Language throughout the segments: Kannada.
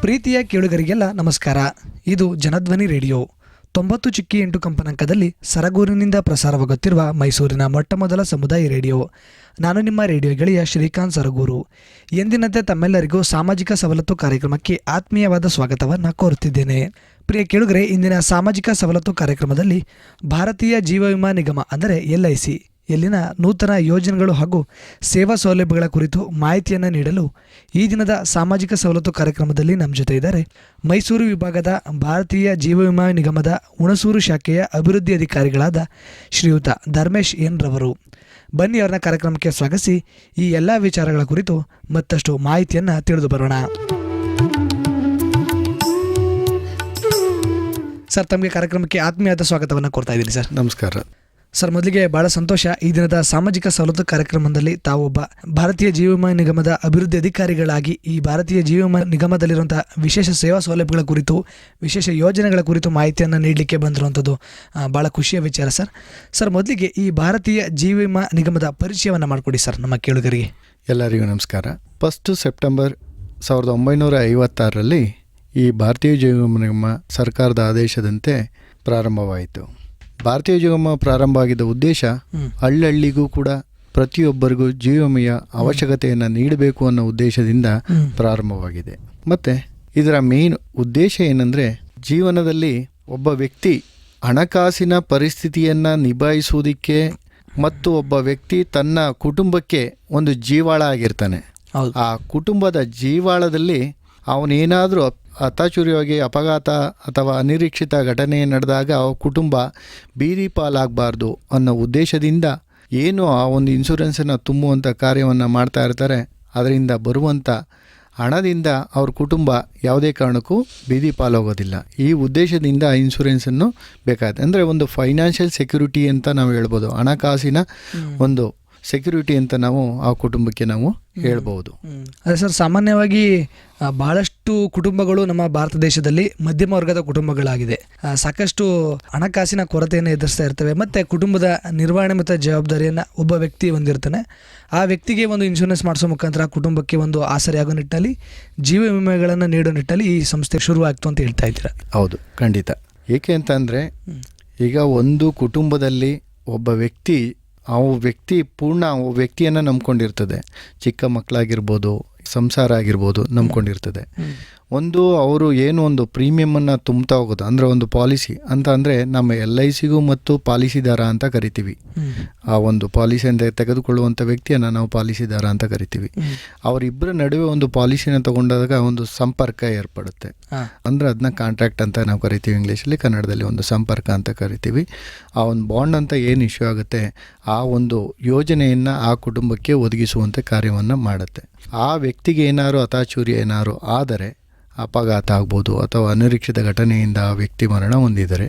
ಪ್ರೀತಿಯ ಕೇಳುಗರಿಗೆಲ್ಲ ನಮಸ್ಕಾರ. ಇದು ಜನಧ್ವನಿ ರೇಡಿಯೋ. ತೊಂಬತ್ತು ಚಿಕ್ಕಿ ಎಂಟು ಕಂಪನಾಂಕದಲ್ಲಿ ಸರಗೂರಿನಿಂದ ಪ್ರಸಾರವಾಗುತ್ತಿರುವ ಮೈಸೂರಿನ ಮೊಟ್ಟಮೊದಲ ಸಮುದಾಯ ರೇಡಿಯೋ. ನಾನು ನಿಮ್ಮ ರೇಡಿಯೋ ಗೆಳೆಯ ಶ್ರೀಕಾಂತ್ ಸರಗೂರು. ಎಂದಿನಂತೆ ತಮ್ಮೆಲ್ಲರಿಗೂ ಸಾಮಾಜಿಕ ಸವಲತ್ತು ಕಾರ್ಯಕ್ರಮಕ್ಕೆ ಆತ್ಮೀಯವಾದ ಸ್ವಾಗತವನ್ನು ಕೋರುತ್ತಿದ್ದೇನೆ. ಪ್ರಿಯ ಕೇಳುಗರೆ, ಇಂದಿನ ಸಾಮಾಜಿಕ ಸವಲತ್ತು ಕಾರ್ಯಕ್ರಮದಲ್ಲಿ ಭಾರತೀಯ ಜೀವ ವಿಮಾ ನಿಗಮ, ಅಂದರೆ ಎಲ್ ಎಲ್ಲಿನ ನೂತನ ಯೋಜನೆಗಳು ಹಾಗೂ ಸೇವಾ ಸೌಲಭ್ಯಗಳ ಕುರಿತು ಮಾಹಿತಿಯನ್ನು ನೀಡಲು ಈ ದಿನದ ಸಾಮಾಜಿಕ ಸವಲತ್ತು ಕಾರ್ಯಕ್ರಮದಲ್ಲಿ ನಮ್ಮ ಜೊತೆ ಇದ್ದಾರೆ. ಮೈಸೂರು ವಿಭಾಗದ ಭಾರತೀಯ ಜೀವ ವಿಮಾ ನಿಗಮದ ಹುಣಸೂರು ಶಾಖೆಯ ಅಭಿವೃದ್ಧಿ ಅಧಿಕಾರಿಗಳಾದ ಶ್ರೀಯುತ ಧರ್ಮೇಶ್ ಎನ್ ರವರು ಬನ್ನಿ ಅವರನ್ನ ಕಾರ್ಯಕ್ರಮಕ್ಕೆ ಸ್ವಾಗತಿಸಿ. ಈ ಎಲ್ಲ ವಿಚಾರಗಳ ಕುರಿತು ಮತ್ತಷ್ಟು ಮಾಹಿತಿಯನ್ನು ತಿಳಿದು ಬರೋಣ. ಸರ್, ತಮಗೆ ಕಾರ್ಯಕ್ರಮಕ್ಕೆ ಆತ್ಮೀಯದ ಸ್ವಾಗತವನ್ನು ಕೊಡ್ತಾ ಇದ್ದೀನಿ ಸರ್. ನಮಸ್ಕಾರ. ಸರ್, ಮೊದಲಿಗೆ ಬಹಳ ಸಂತೋಷ. ಈ ದಿನದ ಸಾಮಾಜಿಕ ಸವಲತ್ತು ಕಾರ್ಯಕ್ರಮದಲ್ಲಿ ತಾವೊಬ್ಬ ಭಾರತೀಯ ಜೀವ ವಿಮಾ ನಿಗಮದ ಅಭಿವೃದ್ಧಿ ಅಧಿಕಾರಿಗಳಾಗಿ ಈ ಭಾರತೀಯ ಜೀವ ವಿಮಾ ನಿಗಮದಲ್ಲಿರುವಂತಹ ವಿಶೇಷ ಸೇವಾ ಸೌಲಭ್ಯಗಳ ಕುರಿತು, ವಿಶೇಷ ಯೋಜನೆಗಳ ಕುರಿತು ಮಾಹಿತಿಯನ್ನು ನೀಡಲಿಕ್ಕೆ ಬಂದಿರುವಂಥದ್ದು ಬಹಳ ಖುಷಿಯ ವಿಚಾರ ಸರ್. ಸರ್, ಮೊದಲಿಗೆ ಈ ಭಾರತೀಯ ಜೀವ ವಿಮಾ ನಿಗಮದ ಪರಿಚಯವನ್ನು ಮಾಡಿಕೊಡಿ ಸರ್, ನಮ್ಮ ಕೇಳುಗರಿಗೆ. ಎಲ್ಲರಿಗೂ ನಮಸ್ಕಾರ. ಫಸ್ಟ್ ಸೆಪ್ಟೆಂಬರ್ ಸಾವಿರದ ಒಂಬೈನೂರ ಐವತ್ತಾರರಲ್ಲಿ ಈ ಭಾರತೀಯ ಜೀವಮ ನಿಗಮ ಸರ್ಕಾರದ ಆದೇಶದಂತೆ ಪ್ರಾರಂಭವಾಯಿತು. ಭಾರತೀಯ ಜೀವಮ ಪ್ರಾರಂಭ ಆಗಿದ್ದ ಉದ್ದೇಶ ಹಳ್ಳಿಗೂ ಹಳ್ಳಹಳ್ಳಿಗೂ ಕೂಡ ಪ್ರತಿಯೊಬ್ಬರಿಗೂ ಜೀವಮೆಯ ವಿಮೆಯ ಅವಶ್ಯಕತೆಯನ್ನು ನೀಡಬೇಕು ಅನ್ನೋ ಉದ್ದೇಶದಿಂದ ಪ್ರಾರಂಭವಾಗಿದೆ. ಮತ್ತು ಇದರ ಮೇನ್ ಉದ್ದೇಶ ಏನಂದರೆ ಜೀವನದಲ್ಲಿ ಒಬ್ಬ ವ್ಯಕ್ತಿ ಹಣಕಾಸಿನ ಪರಿಸ್ಥಿತಿಯನ್ನು ನಿಭಾಯಿಸುವುದಕ್ಕೆ ಮತ್ತು ಒಬ್ಬ ವ್ಯಕ್ತಿ ತನ್ನ ಕುಟುಂಬಕ್ಕೆ ಒಂದು ಜೀವಾಳ ಆಗಿರ್ತಾನೆ. ಆ ಕುಟುಂಬದ ಜೀವಾಳದಲ್ಲಿ ಅವನೇನಾದರೂ ಹತಾಚುರಿಯಾಗಿ ಅಪಘಾತ ಅಥವಾ ಅನಿರೀಕ್ಷಿತ ಘಟನೆ ನಡೆದಾಗ ಆ ಕುಟುಂಬ ಬೀದಿ ಪಾಲಾಗಬಾರ್ದು ಅನ್ನೋ ಉದ್ದೇಶದಿಂದ ಏನು ಆ ಒಂದು ಇನ್ಶೂರೆನ್ಸನ್ನು ತುಂಬುವಂಥ ಕಾರ್ಯವನ್ನು ಮಾಡ್ತಾ ಇರ್ತಾರೆ. ಅದರಿಂದ ಬರುವಂಥ ಹಣದಿಂದ ಅವ್ರ ಕುಟುಂಬ ಯಾವುದೇ ಕಾರಣಕ್ಕೂ ಬೀದಿ ಪಾಲಾಗೋದಿಲ್ಲ. ಈ ಉದ್ದೇಶದಿಂದ ಇನ್ಶೂರೆನ್ಸನ್ನು ಬೇಕಾಗುತ್ತೆ. ಅಂದರೆ ಒಂದು ಫೈನಾನ್ಷಿಯಲ್ ಸೆಕ್ಯೂರಿಟಿ ಅಂತ ನಾವು ಹೇಳ್ಬೋದು. ಹಣಕಾಸಿನ ಒಂದು ಸೆಕ್ಯೂರಿಟಿ ಅಂತ ನಾವು ಆ ಕುಟುಂಬಕ್ಕೆ ನಾವು ಹೇಳ್ಬೋದು. ಅದೇ ಸರ್ ಸಾಮಾನ್ಯವಾಗಿ ಆ, ಬಹಳಷ್ಟು ಕುಟುಂಬಗಳು ನಮ್ಮ ಭಾರತ ದೇಶದಲ್ಲಿ ಮಧ್ಯಮ ವರ್ಗದ ಕುಟುಂಬಗಳಾಗಿದೆ. ಸಾಕಷ್ಟು ಹಣಕಾಸಿನ ಕೊರತೆಯನ್ನು ಎದುರಿಸ್ತಾ ಇರ್ತವೆ. ಮತ್ತು ಕುಟುಂಬದ ನಿರ್ವಹಣೆ ಮತ್ತು ಜವಾಬ್ದಾರಿಯನ್ನು ಒಬ್ಬ ವ್ಯಕ್ತಿ ಹೊಂದಿರ್ತಾನೆ. ಆ ವ್ಯಕ್ತಿಗೆ ಒಂದು ಇನ್ಶೂರೆನ್ಸ್ ಮಾಡಿಸೋ ಮುಖಾಂತರ ಕುಟುಂಬಕ್ಕೆ ಒಂದು ಆಸರೆಯಾಗೋ ನಿಟ್ಟಿನಲ್ಲಿ ಜೀವ ವಿಮೆಗಳನ್ನು ನೀಡೋ ನಿಟ್ಟಿನಲ್ಲಿ ಈ ಸಂಸ್ಥೆ ಶುರುವಾಯಿತು ಅಂತ ಹೇಳ್ತಾ ಇದ್ದೀರಾ? ಹೌದು ಖಂಡಿತ. ಏಕೆ ಅಂತಂದರೆ ಈಗ ಒಂದು ಕುಟುಂಬದಲ್ಲಿ ಒಬ್ಬ ವ್ಯಕ್ತಿ ಆ ವ್ಯಕ್ತಿ ಪೂರ್ಣ ವ್ಯಕ್ತಿಯನ್ನು ನಂಬ್ಕೊಂಡಿರ್ತದೆ. ಚಿಕ್ಕ ಮಕ್ಕಳಾಗಿರ್ಬೋದು ಸಂಸಾರ ಆಗಿರ್ಬೋದು ನಂಬ್ಕೊಂಡಿರ್ತದೆ. ಒಂದು ಅವರು ಏನು ಒಂದು ಪ್ರೀಮಿಯಮನ್ನು ತುಂಬ್ತಾ ಹೋಗೋದು ಅಂದರೆ ಒಂದು ಪಾಲಿಸಿ ಅಂತ ಅಂದರೆ ನಮ್ಮ ಎಲ್ ಐ ಸಿಗೂ ಮತ್ತು ಪಾಲಿಸಿದಾರ ಅಂತ ಕರಿತೀವಿ. ಆ ಒಂದು ಪಾಲಿಸಿಯಿಂದ ತೆಗೆದುಕೊಳ್ಳುವಂಥ ವ್ಯಕ್ತಿಯನ್ನು ನಾವು ಪಾಲಿಸಿದಾರ ಅಂತ ಕರಿತೀವಿ. ಅವರಿಬ್ಬರ ನಡುವೆ ಒಂದು ಪಾಲಿಸಿನ ತಗೊಂಡಾಗ ಒಂದು ಸಂಪರ್ಕ ಏರ್ಪಡುತ್ತೆ. ಅಂದರೆ ಅದನ್ನ ಕಾಂಟ್ರಾಕ್ಟ್ ಅಂತ ನಾವು ಕರಿತೀವಿ ಇಂಗ್ಲೀಷಲ್ಲಿ ಕನ್ನಡದಲ್ಲಿ ಒಂದು ಸಂಪರ್ಕ ಅಂತ ಕರಿತೀವಿ. ಆ ಒಂದು ಬಾಂಡ್ ಅಂತ ಏನು ಇಶ್ಯೂ ಆಗುತ್ತೆ ಆ ಒಂದು ಯೋಜನೆಯನ್ನು ಆ ಕುಟುಂಬಕ್ಕೆ ಒದಗಿಸುವಂಥ ಕಾರ್ಯವನ್ನು ಮಾಡುತ್ತೆ. ಆ ವ್ಯಕ್ತಿಗೆ ಏನಾದ್ರು ಹತಾಚೂರಿ ಏನಾದ್ರು ಆದರೆ ಅಪಘಾತ ಆಗ್ಬೋದು ಅಥವಾ ಅನಿರೀಕ್ಷಿತ ಘಟನೆಯಿಂದ ಆ ವ್ಯಕ್ತಿ ಮರಣ ಹೊಂದಿದರೆ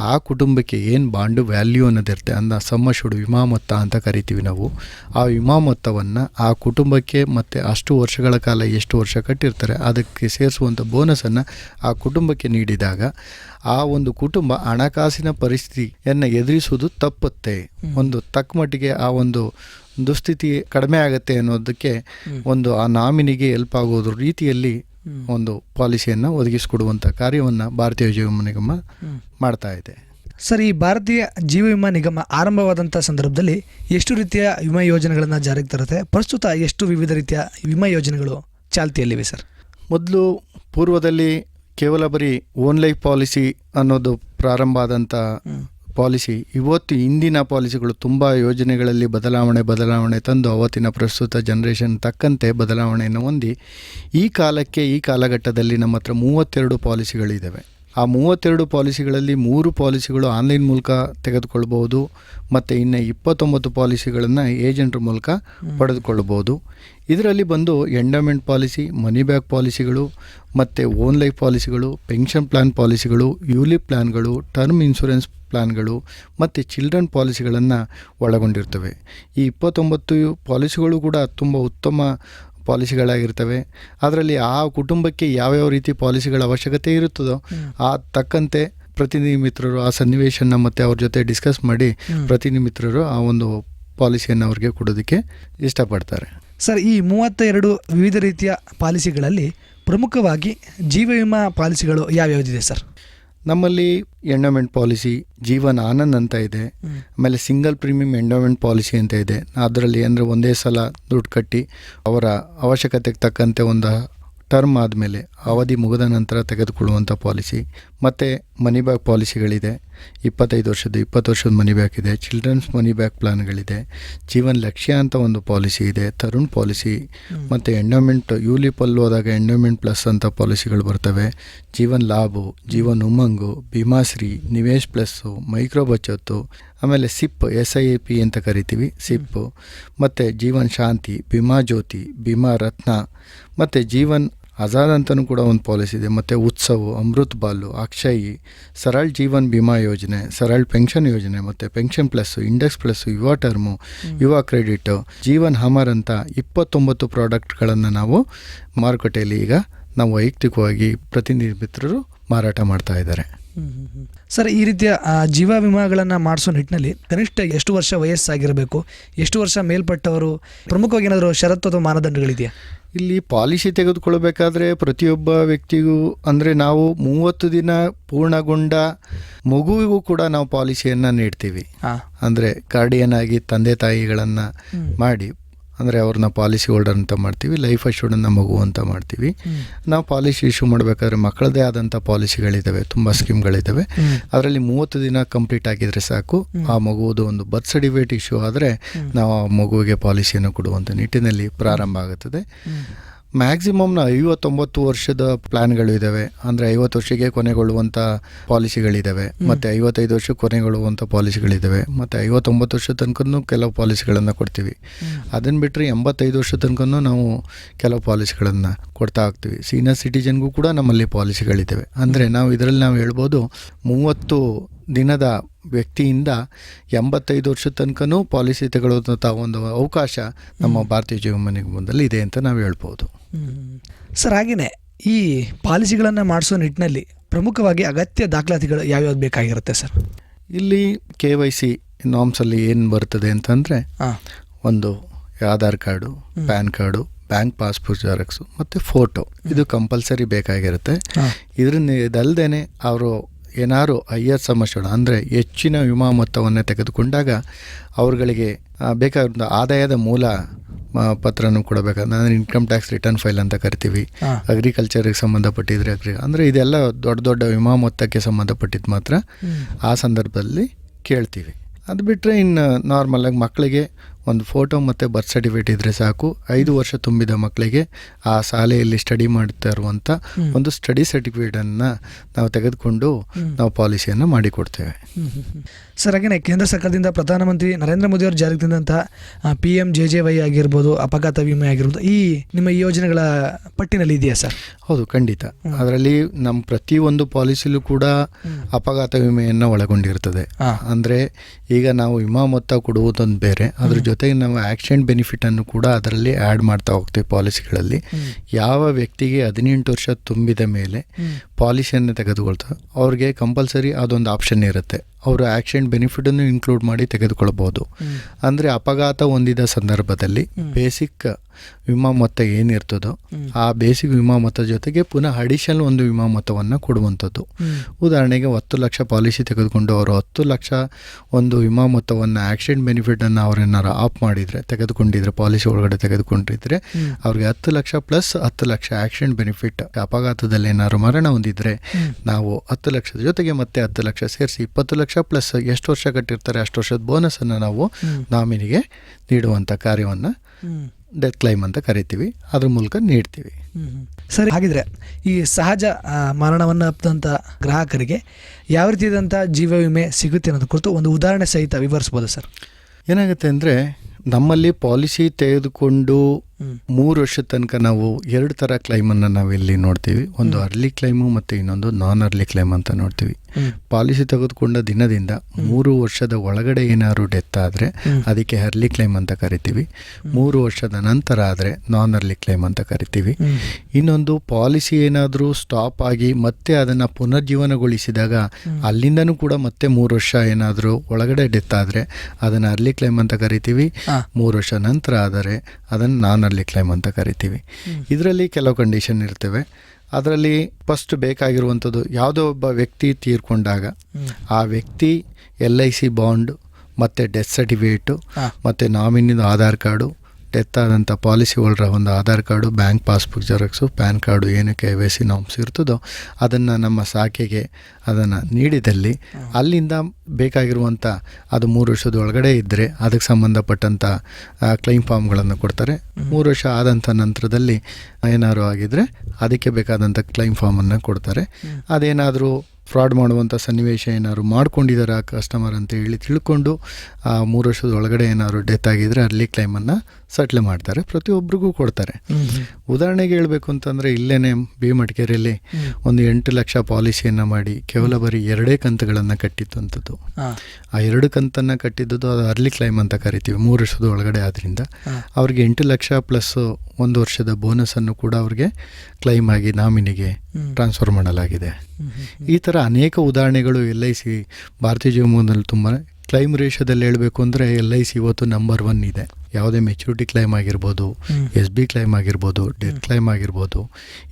ಆ ಕುಟುಂಬಕ್ಕೆ ಏನು ಬಾಂಡು ವ್ಯಾಲ್ಯೂ ಅನ್ನೋದಿರುತ್ತೆ. ಅಂದ ಸಮ್ಮಶುಡು ವಿಮಾ ಮೊತ್ತ ಅಂತ ಕರಿತೀವಿ ನಾವು. ಆ ವಿಮಾ ಮೊತ್ತವನ್ನು ಆ ಕುಟುಂಬಕ್ಕೆ ಮತ್ತು ಅಷ್ಟು ವರ್ಷಗಳ ಕಾಲ ಎಷ್ಟು ವರ್ಷ ಕಟ್ಟಿರ್ತಾರೆ ಅದಕ್ಕೆ ಸೇರಿಸುವಂಥ ಬೋನಸನ್ನು ಆ ಕುಟುಂಬಕ್ಕೆ ನೀಡಿದಾಗ ಆ ಒಂದು ಕುಟುಂಬ ಹಣಕಾಸಿನ ಪರಿಸ್ಥಿತಿಯನ್ನು ಎದುರಿಸುವುದು ತಪ್ಪುತ್ತೆ. ಒಂದು ತಕ್ಕ ಮಟ್ಟಿಗೆ ಆ ಒಂದು ದುಸ್ಥಿತಿ ಕಡಿಮೆ ಆಗುತ್ತೆ ಅನ್ನೋದಕ್ಕೆ ಒಂದು ಆ ನಾಮಿನಿಗೆ ಹೆಲ್ಪ್ ಆಗೋದ್ರ ರೀತಿಯಲ್ಲಿ ಒಂದು ಪಾಲಿಸಿಯನ್ನು ಒದಗಿಸಿಕೊಡುವಂಥ ಕಾರ್ಯವನ್ನು ಭಾರತೀಯ ಜೀವ ವಿಮಾ ನಿಗಮ ಮಾಡ್ತಾ ಇದೆ. ಸರ್ ಈ ಭಾರತೀಯ ಜೀವ ವಿಮಾ ನಿಗಮ ಆರಂಭವಾದಂಥ ಸಂದರ್ಭದಲ್ಲಿ ಎಷ್ಟು ರೀತಿಯ ವಿಮಾ ಯೋಜನೆಗಳನ್ನು ಜಾರಿಗೆ ತರುತ್ತೆ? ಪ್ರಸ್ತುತ ಎಷ್ಟು ವಿವಿಧ ರೀತಿಯ ವಿಮಾ ಯೋಜನೆಗಳು ಚಾಲ್ತಿಯಲ್ಲಿವೆ ಸರ್? ಮೊದಲು ಪೂರ್ವದಲ್ಲಿ ಕೇವಲ ಬರೀ ಓನ್ ಲೈಫ್ ಪಾಲಿಸಿ ಅನ್ನೋದು ಪ್ರಾರಂಭ ಆದಂಥ ಪಾಲಿಸಿ. ಇವತ್ತು ಇಂದಿನ ಪಾಲಿಸಿಗಳು ತುಂಬ ಯೋಜನೆಗಳಲ್ಲಿ ಬದಲಾವಣೆ ಬದಲಾವಣೆ ತಂದು ಅವತ್ತಿನ ಪ್ರಸ್ತುತ ಜನ್ರೇಷನ್ ತಕ್ಕಂತೆ ಬದಲಾವಣೆಯನ್ನು ಹೊಂದಿ ಈ ಕಾಲಕ್ಕೆ, ಈ ಕಾಲಘಟ್ಟದಲ್ಲಿ ನಮ್ಮ ಹತ್ರ ಮೂವತ್ತೆರಡು ಪಾಲಿಸಿಗಳಿದ್ದಾವೆ ಆ ಮೂವತ್ತೆರಡು ಪಾಲಿಸಿಗಳಲ್ಲಿ ಮೂರು ಪಾಲಿಸಿಗಳು ಆನ್ಲೈನ್ ಮೂಲಕ ತೆಗೆದುಕೊಳ್ಬೋದು ಮತ್ತು ಇನ್ನು ಇಪ್ಪತ್ತೊಂಬತ್ತು ಪಾಲಿಸಿಗಳನ್ನು ಏಜೆಂಟ್ರ ಮೂಲಕ ಪಡೆದುಕೊಳ್ಬೋದು ಇದರಲ್ಲಿ ಬಂದು ಎಂಡಮೆಂಟ್ ಪಾಲಿಸಿ ಮನಿ ಬ್ಯಾಕ್ ಪಾಲಿಸಿಗಳು ಮತ್ತು ಓನ್ ಲೈಫ್ ಪಾಲಿಸಿಗಳು ಪೆನ್ಷನ್ ಪ್ಲ್ಯಾನ್ ಪಾಲಿಸಿಗಳು ಯೂಲಿಪ್ ಪ್ಲ್ಯಾನ್ಗಳು ಟರ್ಮ್ ಇನ್ಶೂರೆನ್ಸ್ ಪ್ಲ್ಯಾನ್ಗಳು ಮತ್ತು ಚಿಲ್ಡ್ರನ್ ಪಾಲಿಸಿಗಳನ್ನು ಒಳಗೊಂಡಿರ್ತವೆ. ಈ ಇಪ್ಪತ್ತೊಂಬತ್ತು ಪಾಲಿಸಿಗಳು ಕೂಡ ತುಂಬ ಉತ್ತಮ ಪಾಲಿಸಿಗಳಾಗಿರ್ತವೆ. ಅದರಲ್ಲಿ ಆ ಕುಟುಂಬಕ್ಕೆ ಯಾವ್ಯಾವ ರೀತಿ ಪಾಲಿಸಿಗಳ ಅವಶ್ಯಕತೆ ಇರುತ್ತದೋ ಆ ತಕ್ಕಂತೆ ಪ್ರತಿನಿಧಿ ಮಿತ್ರರು ಆ ಸನ್ನಿವೇಶನ ಮತ್ತು ಅವ್ರ ಜೊತೆ ಡಿಸ್ಕಸ್ ಮಾಡಿ ಪ್ರತಿನಿಧಿ ಮಿತ್ರರು ಆ ಒಂದು ಪಾಲಿಸಿಯನ್ನು ಅವ್ರಿಗೆ ಕೊಡೋದಕ್ಕೆ ಇಷ್ಟಪಡ್ತಾರೆ. ಸರ್ ಈ ಮೂವತ್ತ ಎರಡು ವಿವಿಧ ರೀತಿಯ ಪಾಲಿಸಿಗಳಲ್ಲಿ ಪ್ರಮುಖವಾಗಿ ಜೀವ ವಿಮಾ ಪಾಲಿಸಿಗಳು ಯಾವ್ಯಾವುದಿದೆ ಸರ್? ನಮ್ಮಲ್ಲಿ ಎಂಡೋಮೆಂಟ್ ಪಾಲಿಸಿ ಜೀವನ್ ಆನಂದ್ ಅಂತ ಇದೆ. ಆಮೇಲೆ ಸಿಂಗಲ್ ಪ್ರೀಮಿಯಂ ಎಂಡೋಮೆಂಟ್ ಪಾಲಿಸಿ ಅಂತ ಇದೆ. ಅದರಲ್ಲಿ ಅಂದರೆ ಒಂದೇ ಸಲ ದುಡ್ಡು ಕಟ್ಟಿ ಅವರ ಅವಶ್ಯಕತೆಗೆ ತಕ್ಕಂತೆ ಒಂದು ಟರ್ಮ್ ಆದಮೇಲೆ ಅವಧಿ ಮುಗಿದ ನಂತರ ತೆಗೆದುಕೊಳ್ಳುವಂಥ ಪಾಲಿಸಿ ಮತ್ತು ಮನಿ ಬ್ಯಾಕ್ ಪಾಲಿಸಿಗಳಿದೆ. ಇಪ್ಪತ್ತೈದು ವರ್ಷದ ಇಪ್ಪತ್ತು ವರ್ಷದ ಮನಿ ಬ್ಯಾಕ್ ಇದೆ ಚಿಲ್ಡ್ರನ್ಸ್ ಮನಿ ಬ್ಯಾಕ್ ಪ್ಲಾನ್ಗಳಿದೆ ಜೀವನ್ ಲಕ್ಷ್ಯ ಅಂತ ಒಂದು ಪಾಲಿಸಿ ಇದೆ ತರುಣ್ ಪಾಲಿಸಿ ಮತ್ತು ಎಂಡೋಮೆಂಟ್ ಯೂಲಿಪಲ್ಲಿ ಹೋದಾಗ ಎಂಡೋಮೆಂಟ್ ಪ್ಲಸ್ ಅಂತ ಪಾಲಿಸಿಗಳು ಬರ್ತವೆ. ಜೀವನ್ ಲಾಭು ಜೀವನ್ ಉಮಂಗು ಭೀಮಾಶ್ರೀ ನಿವೇಶ್ ಪ್ಲಸ್ಸು ಮೈಕ್ರೋ ಬಚತ್ತು ಆಮೇಲೆ SIP S I A P ಅಂತ ಕರಿತೀವಿ ಸಿಪ್ಪು. ಮತ್ತು ಜೀವನ್ ಶಾಂತಿ ಭೀಮಾ ಜ್ಯೋತಿ ಭೀಮಾ ರತ್ನ ಮತ್ತು ಜೀವನ್ ಆಜಾದ್ ಅಂತಲೂ ಕೂಡ ಒಂದು ಪಾಲಿಸಿ ಇದೆ. ಮತ್ತು ಉತ್ಸವ್ ಅಮೃತ್ ಬಾಲು ಅಕ್ಷಯಿ ಸರಳ್ ಜೀವನ್ ಬಿಮಾ ಯೋಜನೆ ಸರಳ್ ಪೆನ್ಷನ್ ಯೋಜನೆ ಮತ್ತು pension plus index plus Yuva term Yuva credit Jeevan Amar ಅಂತ ಇಪ್ಪತ್ತೊಂಬತ್ತು ಪ್ರಾಡಕ್ಟ್ಗಳನ್ನು ನಾವು ಮಾರುಕಟ್ಟೆಯಲ್ಲಿ ಈಗ ನಾವು ವೈಯಕ್ತಿಕವಾಗಿ ಪ್ರತಿನಿಧಿ ಮಿತ್ರರು ಮಾರಾಟ ಮಾಡ್ತಾ ಇದ್ದಾರೆ. ಸರ್ ಈ ರೀತಿಯ ಜೀವ ವಿಮಾಗಳನ್ನು ಮಾಡಿಸೋ ನಿಟ್ಟಿನಲ್ಲಿ ಕನಿಷ್ಠ ಎಷ್ಟು ವರ್ಷ ವಯಸ್ಸಾಗಿರಬೇಕು? ಎಷ್ಟು ವರ್ಷ ಮೇಲ್ಪಟ್ಟವರು? ಪ್ರಮುಖವಾಗಿ ಏನಾದರೂ ಷರತ್ತು ಅಥವಾ ಮಾನದಂಡಗಳಿದೆಯಾ? ಇಲ್ಲಿ ಪಾಲಿಸಿ ತೆಗೆದುಕೊಳ್ಬೇಕಾದ್ರೆ ಪ್ರತಿಯೊಬ್ಬ ವ್ಯಕ್ತಿಗೂ ಅಂದರೆ ನಾವು ಮೂವತ್ತು ದಿನ ಪೂರ್ಣಗೊಂಡ ಮಗುವಿಗೂ ಕೂಡ ನಾವು ಪಾಲಿಸಿಯನ್ನು ನೀಡ್ತೀವಿ. ಅಂದರೆ ಗಾರ್ಡಿಯನ್ ಆಗಿ ತಂದೆ ತಾಯಿಗಳನ್ನು ಮಾಡಿ. ಅಂದರೆ ಅವ್ರನ್ನ ಪಾಲಿಸಿ ಹೋಲ್ಡರ್ ಅಂತ ಮಾಡ್ತೀವಿ ಲೈಫ್ ಅಶ್ಯೂರ್ಡನ್ನ ಮಗು ಅಂತ ಮಾಡ್ತೀವಿ. ನಾವು ಪಾಲಿಸಿ ಇಶ್ಯೂ ಮಾಡಬೇಕಾದ್ರೆ ಮಕ್ಕಳದೇ ಆದಂಥ ಪಾಲಿಸಿಗಳಿದ್ದಾವೆ ತುಂಬ ಸ್ಕೀಮ್ಗಳಿದ್ದಾವೆ ಅದರಲ್ಲಿ ಮೂವತ್ತು ದಿನ ಕಂಪ್ಲೀಟ್ ಆಗಿದ್ರೆ ಸಾಕು. ಆ ಮಗುವುದು ಒಂದು ಬರ್ತ್ ಸರ್ಟಿಫಿಕೇಟ್ ಇಶ್ಯೂ ಆದರೆ ನಾವು ಆ ಮಗುವಿಗೆ ಪಾಲಿಸಿಯನ್ನು ಕೊಡುವಂಥ ನಿಟ್ಟಿನಲ್ಲಿ ಪ್ರಾರಂಭ ಆಗುತ್ತದೆ. ಮ್ಯಾಕ್ಸಿಮಮ್ನ ಐವತ್ತೊಂಬತ್ತು ವರ್ಷದ ಪ್ಲಾನ್ಗಳು ಇದ್ದಾವೆ ಅಂದರೆ ಐವತ್ತು ವರ್ಷಕ್ಕೆ ಕೊನೆಗೊಳ್ಳುವಂಥ ಪಾಲಿಸಿಗಳಿದ್ದಾವೆ ಮತ್ತು ಐವತ್ತೈದು ವರ್ಷಕ್ಕೆ ಕೊನೆಗೊಳ್ಳುವಂಥ ಪಾಲಿಸಿಗಳಿದ್ದಾವೆ ಮತ್ತು ಐವತ್ತೊಂಬತ್ತು ವರ್ಷ ತನಕನೂ ಕೆಲವು ಪಾಲಿಸಿಗಳನ್ನು ಕೊಡ್ತೀವಿ. ಅದನ್ನು ಬಿಟ್ಟರೆ ಎಂಬತ್ತೈದು ವರ್ಷ ತನಕನೂ ನಾವು ಕೆಲವು ಪಾಲಿಸಿಗಳನ್ನು ಕೊಡ್ತಾ ಹೋಗ್ತೀವಿ ಸೀನಿಯರ್ ಸಿಟಿಜನ್ಗೂ ಕೂಡ ನಮ್ಮಲ್ಲಿ ಪಾಲಿಸಿಗಳಿದ್ದಾವೆ ಅಂದರೆ ನಾವು ಇದರಲ್ಲಿ ನಾವು ಹೇಳ್ಬೋದು ಮೂವತ್ತು ದಿನದ ವ್ಯಕ್ತಿಯಿಂದ ಎಂಬತ್ತೈದು ವರ್ಷದ ತನಕನೂ ಪಾಲಿಸಿ ತಗೊಳ್ಳೋದಂಥ ಒಂದು ಅವಕಾಶ ನಮ್ಮ ಭಾರತೀಯ ಜೀವನ ನಿಗಮದಲ್ಲಿ ಇದೆ ಅಂತ ನಾವು ಹೇಳ್ಬೋದು. ಸರ್ ಹಾಗೆಯೇ ಈ ಪಾಲಿಸಿಗಳನ್ನು ಮಾಡಿಸೋ ನಿಟ್ಟಿನಲ್ಲಿ ಪ್ರಮುಖವಾಗಿ ಅಗತ್ಯ ದಾಖಲಾತಿಗಳು ಯಾವ್ಯಾವ್ದು ಬೇಕಾಗಿರುತ್ತೆ ಸರ್? ಇಲ್ಲಿ ಕೆ ವೈ ಸಿ ನಾಮ್ಸಲ್ಲಿ ಏನು ಬರ್ತದೆ ಅಂತಂದರೆ ಒಂದು Aadhaar card pan card bank passbook xerox ಮತ್ತು ಫೋಟೋ. ಇದು ಕಂಪಲ್ಸರಿ ಬೇಕಾಗಿರುತ್ತೆ. ಇದರಿಂದ ಇದಲ್ಲದೆ ಅವರು ಏನಾದ್ರು ಹೈಯರ್ ಸಮಸ್ಯೆಗಳು ಅಂದರೆ ಹೆಚ್ಚಿನ ವಿಮಾ ಮೊತ್ತವನ್ನು ತೆಗೆದುಕೊಂಡಾಗ ಅವರುಗಳಿಗೆ ಬೇಕಾದ ಆದಾಯದ ಮೂಲ ಪತ್ರವನ್ನು ಪತ್ರನೂ ಕೊಡಬೇಕಾದ್ರೆ ಅಂದರೆ ಇನ್ಕಮ್ ಟ್ಯಾಕ್ಸ್ ರಿಟರ್ನ್ ಫೈಲ್ ಅಂತ ಕರಿತೀವಿ. ಅಗ್ರಿಕಲ್ಚರಿಗೆ ಸಂಬಂಧಪಟ್ಟಿದ್ರೆ ಅಗ್ರಿ ಅಂದರೆ ಇದೆಲ್ಲ ದೊಡ್ಡ ದೊಡ್ಡ ವಿಮಾ ಮೊತ್ತಕ್ಕೆ ಸಂಬಂಧಪಟ್ಟಿದ್ದು ಮಾತ್ರ ಆ ಸಂದರ್ಭದಲ್ಲಿ ಕೇಳ್ತೀವಿ. ಅದು ಬಿಟ್ಟರೆ ಇನ್ನು ನಾರ್ಮಲಾಗಿ ಮಕ್ಕಳಿಗೆ ಒಂದು ಫೋಟೋ ಮತ್ತು ಬರ್ತ್ ಸರ್ಟಿಫಿಕೇಟ್ ಇದ್ದರೆ ಸಾಕು. ಐದು ವರ್ಷ ತುಂಬಿದ ಮಕ್ಕಳಿಗೆ ಆ ಶಾಲೆಯಲ್ಲಿ ಸ್ಟಡಿ ಮಾಡ್ತಾ ಇರುವಂಥ ಒಂದು ಸ್ಟಡಿ ಸರ್ಟಿಫಿಕೇಟನ್ನು ನಾವು ತೆಗೆದುಕೊಂಡು ನಾವು ಪಾಲಿಸಿಯನ್ನು ಮಾಡಿಕೊಡ್ತೇವೆ. ಸರ್ ಹಾಗೆಯೇ ಕೇಂದ್ರ ಸರ್ಕಾರದಿಂದ ಪ್ರಧಾನಮಂತ್ರಿ ನರೇಂದ್ರ ಮೋದಿ ಅವರು ಜಾರಿಗೆ ತಂದಂತಹ P M J J Y ಆಗಿರ್ಬೋದು ಅಪಘಾತ ವಿಮೆ ಆಗಿರ್ಬೋದು ಈ ನಿಮ್ಮ ಈ ಯೋಜನೆಗಳ ಪಟ್ಟಿನಲ್ಲಿ ಇದೆಯಾ ಸರ್? ಹೌದು ಖಂಡಿತ. ಅದರಲ್ಲಿ ನಮ್ಮ ಪ್ರತಿಯೊಂದು ಪಾಲಿಸಿಲೂ ಕೂಡ ಅಪಘಾತ ವಿಮೆಯನ್ನು ಒಳಗೊಂಡಿರ್ತದೆ. ಅಂದರೆ ಈಗ ನಾವು ವಿಮಾ ಮೊತ್ತ ಕೊಡುವುದೊಂದು ಬೇರೆ ಅದ್ರ ಜೊತೆಗೆ ನಾವು ಆಕ್ಸಿಡೆಂಟ್ ಬೆನಿಫಿಟನ್ನು ಕೂಡ ಅದರಲ್ಲಿ ಆ್ಯಡ್ ಮಾಡ್ತಾ ಹೋಗ್ತೀವಿ ಪಾಲಿಸಿಗಳಲ್ಲಿ ಯಾವ ವ್ಯಕ್ತಿಗೆ ಹದಿನೆಂಟು ವರ್ಷ ತುಂಬಿದ ಮೇಲೆ ಪಾಲಿಸಿಯನ್ನು ತೆಗೆದುಕೊಳ್ತಾರೆ ಅವ್ರಿಗೆ ಕಂಪಲ್ಸರಿ ಅದೊಂದು ಆಪ್ಷನ್ ಇರುತ್ತೆ. ಅವರು ಆಕ್ಸಿಡೆಂಟ್ ಬೆನಿಫಿಟನ್ನು ಇನ್ಕ್ಲೂಡ್ ಮಾಡಿ ತೆಗೆದುಕೊಳ್ಬೋದು ಅಂದರೆ ಅಪಘಾತ ಹೊಂದಿದ ಸಂದರ್ಭದಲ್ಲಿ ಬೇಸಿಕ್ ವಿಮಾ ಮೊತ್ತ ಏನಿರ್ತದೋ ಆ ಬೇಸಿಕ್ ವಿಮಾ ಮೊತ್ತ ಜೊತೆಗೆ ಪುನಃ ಅಡಿಷನಲ್ ಒಂದು ವಿಮಾ ಮೊತ್ತವನ್ನು ಕೊಡುವಂಥದ್ದು. ಉದಾಹರಣೆಗೆ ಹತ್ತು ಲಕ್ಷ ಪಾಲಿಸಿ ತೆಗೆದುಕೊಂಡು ಅವರು ಹತ್ತು ಲಕ್ಷ ಒಂದು ವಿಮಾ ಮೊತ್ತವನ್ನು ಆಕ್ಸಿಡೆಂಟ್ ಬೆನಿಫಿಟನ್ನು ಅವರೇನಾರು ಆಫ್ ಮಾಡಿದರೆ ತೆಗೆದುಕೊಂಡಿದ್ರೆ ಪಾಲಿಸಿ ಒಳಗಡೆ ತೆಗೆದುಕೊಂಡಿದ್ರೆ ಅವ್ರಿಗೆ ಹತ್ತು ಲಕ್ಷ ಪ್ಲಸ್ ಹತ್ತು ಲಕ್ಷ ಆಕ್ಸಿಡೆಂಟ್ ಬೆನಿಫಿಟ್ ಅಪಘಾತದಲ್ಲಿ ಏನಾದ್ರು ಮರಣ ಹೊಂದಿದ್ರೆ ನಾವು ಹತ್ತು ಲಕ್ಷದ ಜೊತೆಗೆ ಮತ್ತೆ ಹತ್ತು ಲಕ್ಷ ಸೇರಿಸಿ ಇಪ್ಪತ್ತು ಲಕ್ಷ ಪ್ಲಸ್ ಎಷ್ಟು ವರ್ಷ ಕಟ್ಟಿರ್ತಾರೆ ಅಷ್ಟು ವರ್ಷದ ಬೋನಸನ್ನು ನಾವು ನಾಮಿನಿಗೆ ನೀಡುವಂಥ ಕಾರ್ಯವನ್ನು ಡೆತ್ ಕ್ಲೈಮ್ ಅಂತ ಕರಿತೀವಿ. ಅದ್ರ ಮೂಲಕ ನೀಡ್ತೀವಿ. ಸರಿ ಹಾಗಿದ್ರೆ ಈ ಸಹಜ ಮರಣವನ್ನು ಅಪ್ಪಿದಂಥ ಗ್ರಾಹಕರಿಗೆ ಯಾವ ರೀತಿಯಾದಂಥ ಜೀವ ವಿಮೆ ಸಿಗುತ್ತೆ ಅನ್ನೋದ್ರ ಕುರಿತು ಒಂದು ಉದಾಹರಣೆ ಸಹಿತ ವಿವರಿಸ್ಬೋದು ಸರ್? ಏನಾಗುತ್ತೆ ಅಂದರೆ ನಮ್ಮಲ್ಲಿ ಪಾಲಿಸಿ ತೆಗೆದುಕೊಂಡು. ಮೂರು ವರ್ಷದ ತನಕ ನಾವು ಎರಡು ಥರ ನಾವು ನಾವಿಲ್ಲಿ ನೋಡ್ತೀವಿ. ಒಂದು ಅರ್ಲಿ ಕ್ಲೈಮು ಮತ್ತು ಇನ್ನೊಂದು ನಾನ್ ಅರ್ಲಿ ಕ್ಲೈಮ್ ಅಂತ ನೋಡ್ತೀವಿ. ಪಾಲಿಸಿ ತೆಗೆದುಕೊಂಡ ದಿನದಿಂದ ಮೂರು ವರ್ಷದ ಒಳಗಡೆ ಏನಾದ್ರು ಡೆತ್ ಆದರೆ ಅದಕ್ಕೆ ಅರ್ಲಿ ಕ್ಲೈಮ್ ಅಂತ ಕರಿತೀವಿ. ಮೂರು ವರ್ಷದ ನಂತರ ಆದರೆ ನಾನ್ ಅರ್ಲಿ ಕ್ಲೈಮ್ ಅಂತ ಕರಿತೀವಿ. ಇನ್ನೊಂದು ಪಾಲಿಸಿ ಏನಾದರೂ ಸ್ಟಾಪ್ ಆಗಿ ಮತ್ತೆ ಅದನ್ನು ಪುನರ್ಜೀವನಗೊಳಿಸಿದಾಗ ಅಲ್ಲಿಂದನೂ ಕೂಡ ಮತ್ತೆ ಮೂರು ವರ್ಷ ಏನಾದರೂ ಒಳಗಡೆ ಡೆತ್ ಆದರೆ ಅದನ್ನು ಅರ್ಲಿ ಕ್ಲೈಮ್ ಅಂತ ಕರಿತೀವಿ. ಮೂರು ವರ್ಷ ನಂತರ ಆದರೆ ಅದನ್ನು ನಾನ್ ಅರ್ಲಿ ಕ್ಲೈಮ್ ಅಂತ ಕರಿತೀವಿ. ಇದರಲ್ಲಿ ಕೆಲವು ಕಂಡೀಷನ್ ಇರ್ತವೆ. ಅದರಲ್ಲಿ ಫಸ್ಟ್ ಬೇಕಾಗಿರುವಂಥದ್ದು ಯಾವುದೋ ಒಬ್ಬ ವ್ಯಕ್ತಿ ತೀರ್ಕೊಂಡಾಗ ಆ ವ್ಯಕ್ತಿ ಎಲ್ ಐ ಸಿ ಬಾಂಡು ಮತ್ತು ಡೆತ್ ಸರ್ಟಿಫಿಕೇಟು. ಮತ್ತು ನಾಮಿನಿದು ಆಧಾರ್ ಕಾರ್ಡು ಡೆತ್ ಆದಂಥ ಪಾಲಿಸಿ ಹೋಲ್ಡ್ರ ಒಂದು Aadhaar card bank passbook xerox pan card ಏನು ಕೆ ವೈ ಸಿ ನಾಮ್ಸ್ ಇರ್ತದೋ ಅದನ್ನು ನಮ್ಮ ಶಾಖೆಗೆ ಅದನ್ನು ನೀಡಿದಲ್ಲಿ ಅಲ್ಲಿಂದ ಬೇಕಾಗಿರುವಂಥ ಅದು ಮೂರು ವರ್ಷದ ಒಳಗಡೆ ಇದ್ದರೆ ಅದಕ್ಕೆ ಸಂಬಂಧಪಟ್ಟಂಥ ಕ್ಲೈಮ್ ಫಾರ್ಮ್ಗಳನ್ನು ಕೊಡ್ತಾರೆ. ಮೂರು ವರ್ಷ ಆದಂಥ ನಂತರದಲ್ಲಿ ಏನಾದರೂ ಆಗಿದ್ದರೆ ಅದಕ್ಕೆ ಬೇಕಾದಂಥ ಕ್ಲೈಮ್ ಫಾರ್ಮನ್ನು ಕೊಡ್ತಾರೆ. ಅದೇನಾದರೂ ಫ್ರಾಡ್ ಮಾಡುವಂಥ ಸನ್ನಿವೇಶ ಏನಾದರೂ ಮಾಡ್ಕೊಂಡಿದ್ದಾರೆ ಆ ಕಸ್ಟಮರ್ ಅಂತ ಹೇಳಿ ತಿಳ್ಕೊಂಡು ಆ ಮೂರು ವರ್ಷದ ಒಳಗಡೆ ಏನಾದ್ರು ಡೆತ್ ಆಗಿದ್ದರೆ ಅಲ್ಲಿ ಕ್ಲೈಮನ್ನು ಸಟ್ಲ್ ಮಾಡ್ತಾರೆ ಪ್ರತಿಯೊಬ್ಬರಿಗೂ ಕೊಡ್ತಾರೆ. ಉದಾಹರಣೆಗೆ ಹೇಳಬೇಕು ಅಂತಂದರೆ ಇಲ್ಲೇ ಬಿ ಮಡಿಕೇರಿಯಲ್ಲಿ ಒಂದು ಎಂಟು ಲಕ್ಷ ಪಾಲಿಸಿಯನ್ನು ಮಾಡಿ ಕೇವಲ ಬರೀ ಎರಡೇ ಕಂತುಗಳನ್ನು ಕಟ್ಟಿದ್ದಂಥದ್ದು ಆ ಎರಡು ಕಂತನ್ನು ಕಟ್ಟಿದ್ದದ್ದು ಅದು ಅರ್ಲಿ ಕ್ಲೈಮ್ ಅಂತ ಕರಿತೀವಿ ಮೂರು ವರ್ಷದ ಒಳಗಡೆ ಆದ್ದರಿಂದ ಅವ್ರಿಗೆ ಎಂಟು ಲಕ್ಷ ಪ್ಲಸ್ ಒಂದು ವರ್ಷದ ಬೋನಸನ್ನು ಕೂಡ ಅವ್ರಿಗೆ ಕ್ಲೈಮ್ ಆಗಿ ನಾಮಿನಿಗೆ ಟ್ರಾನ್ಸ್ಫರ್ ಮಾಡಲಾಗಿದೆ. ಈ ಥರ ಅನೇಕ ಉದಾಹರಣೆಗಳು ಎಲ್ ಐ ಸಿ ಭಾರತೀಯ ಜೀವನದಲ್ಲಿ ತುಂಬ ಕ್ಲೈಮ್ ರೇಷದಲ್ಲಿ ಹೇಳಬೇಕು ಅಂದರೆ ಎಲ್ ಐ ಸಿ ಇವತ್ತು ನಂಬರ್ ಒನ್ ಇದೆ. ಯಾವುದೇ ಮೆಚುರಿಟಿ ಕ್ಲೈಮ್ ಆಗಿರ್ಬೋದು ಎಸ್ ಬಿ ಕ್ಲೈಮ್ ಆಗಿರ್ಬೋದು ಡೆತ್ ಕ್ಲೈಮ್ ಆಗಿರ್ಬೋದು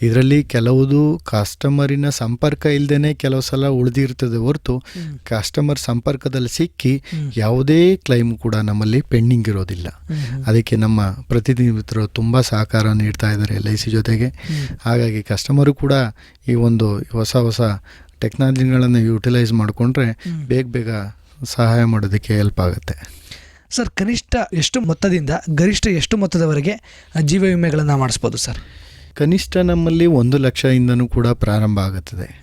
ಇದರಲ್ಲಿ ಕೆಲವುದು ಕಸ್ಟಮರಿನ ಸಂಪರ್ಕ ಇಲ್ಲದೇ ಕೆಲವು ಸಲ ಉಳಿದಿರ್ತದೆ ಹೊರತು ಕಸ್ಟಮರ್ ಸಂಪರ್ಕದಲ್ಲಿ ಸಿಕ್ಕಿ ಯಾವುದೇ ಕ್ಲೈಮ್ ಕೂಡ ನಮ್ಮಲ್ಲಿ ಪೆಂಡಿಂಗ್ ಇರೋದಿಲ್ಲ. ಅದಕ್ಕೆ ನಮ್ಮ ಪ್ರತಿನಿಧಿತರು ತುಂಬ ಸಹಕಾರ ನೀಡ್ತಾ ಇದ್ದಾರೆ ಎಲ್ ಐ ಸಿ ಜೊತೆಗೆ. ಹಾಗಾಗಿ ಕಸ್ಟಮರು ಕೂಡ ಈ ಒಂದು ಹೊಸ ಹೊಸ ಟೆಕ್ನಾಲಜಿಗಳನ್ನು ಯುಟಿಲೈಸ್ ಮಾಡಿಕೊಂಡ್ರೆ ಬೇಗ ಬೇಗ ಸಹಾಯ ಮಾಡೋದಕ್ಕೆ ಹೆಲ್ಪ್ ಆಗುತ್ತೆ. ಸರ್, ಕನಿಷ್ಠ ಎಷ್ಟು ಮೊತ್ತದಿಂದ ಗರಿಷ್ಠ ಎಷ್ಟು ಮೊತ್ತದವರೆಗೆ ಜೀವ ವಿಮೆಗಳನ್ನು ಮಾಡಿಸ್ಬೋದು ಸರ್? ಕನಿಷ್ಠ ನಮ್ಮಲ್ಲಿ ಒಂದು ಲಕ್ಷದಿಂದನೂ ಕೂಡ ಪ್ರಾರಂಭ ಆಗುತ್ತದೆ.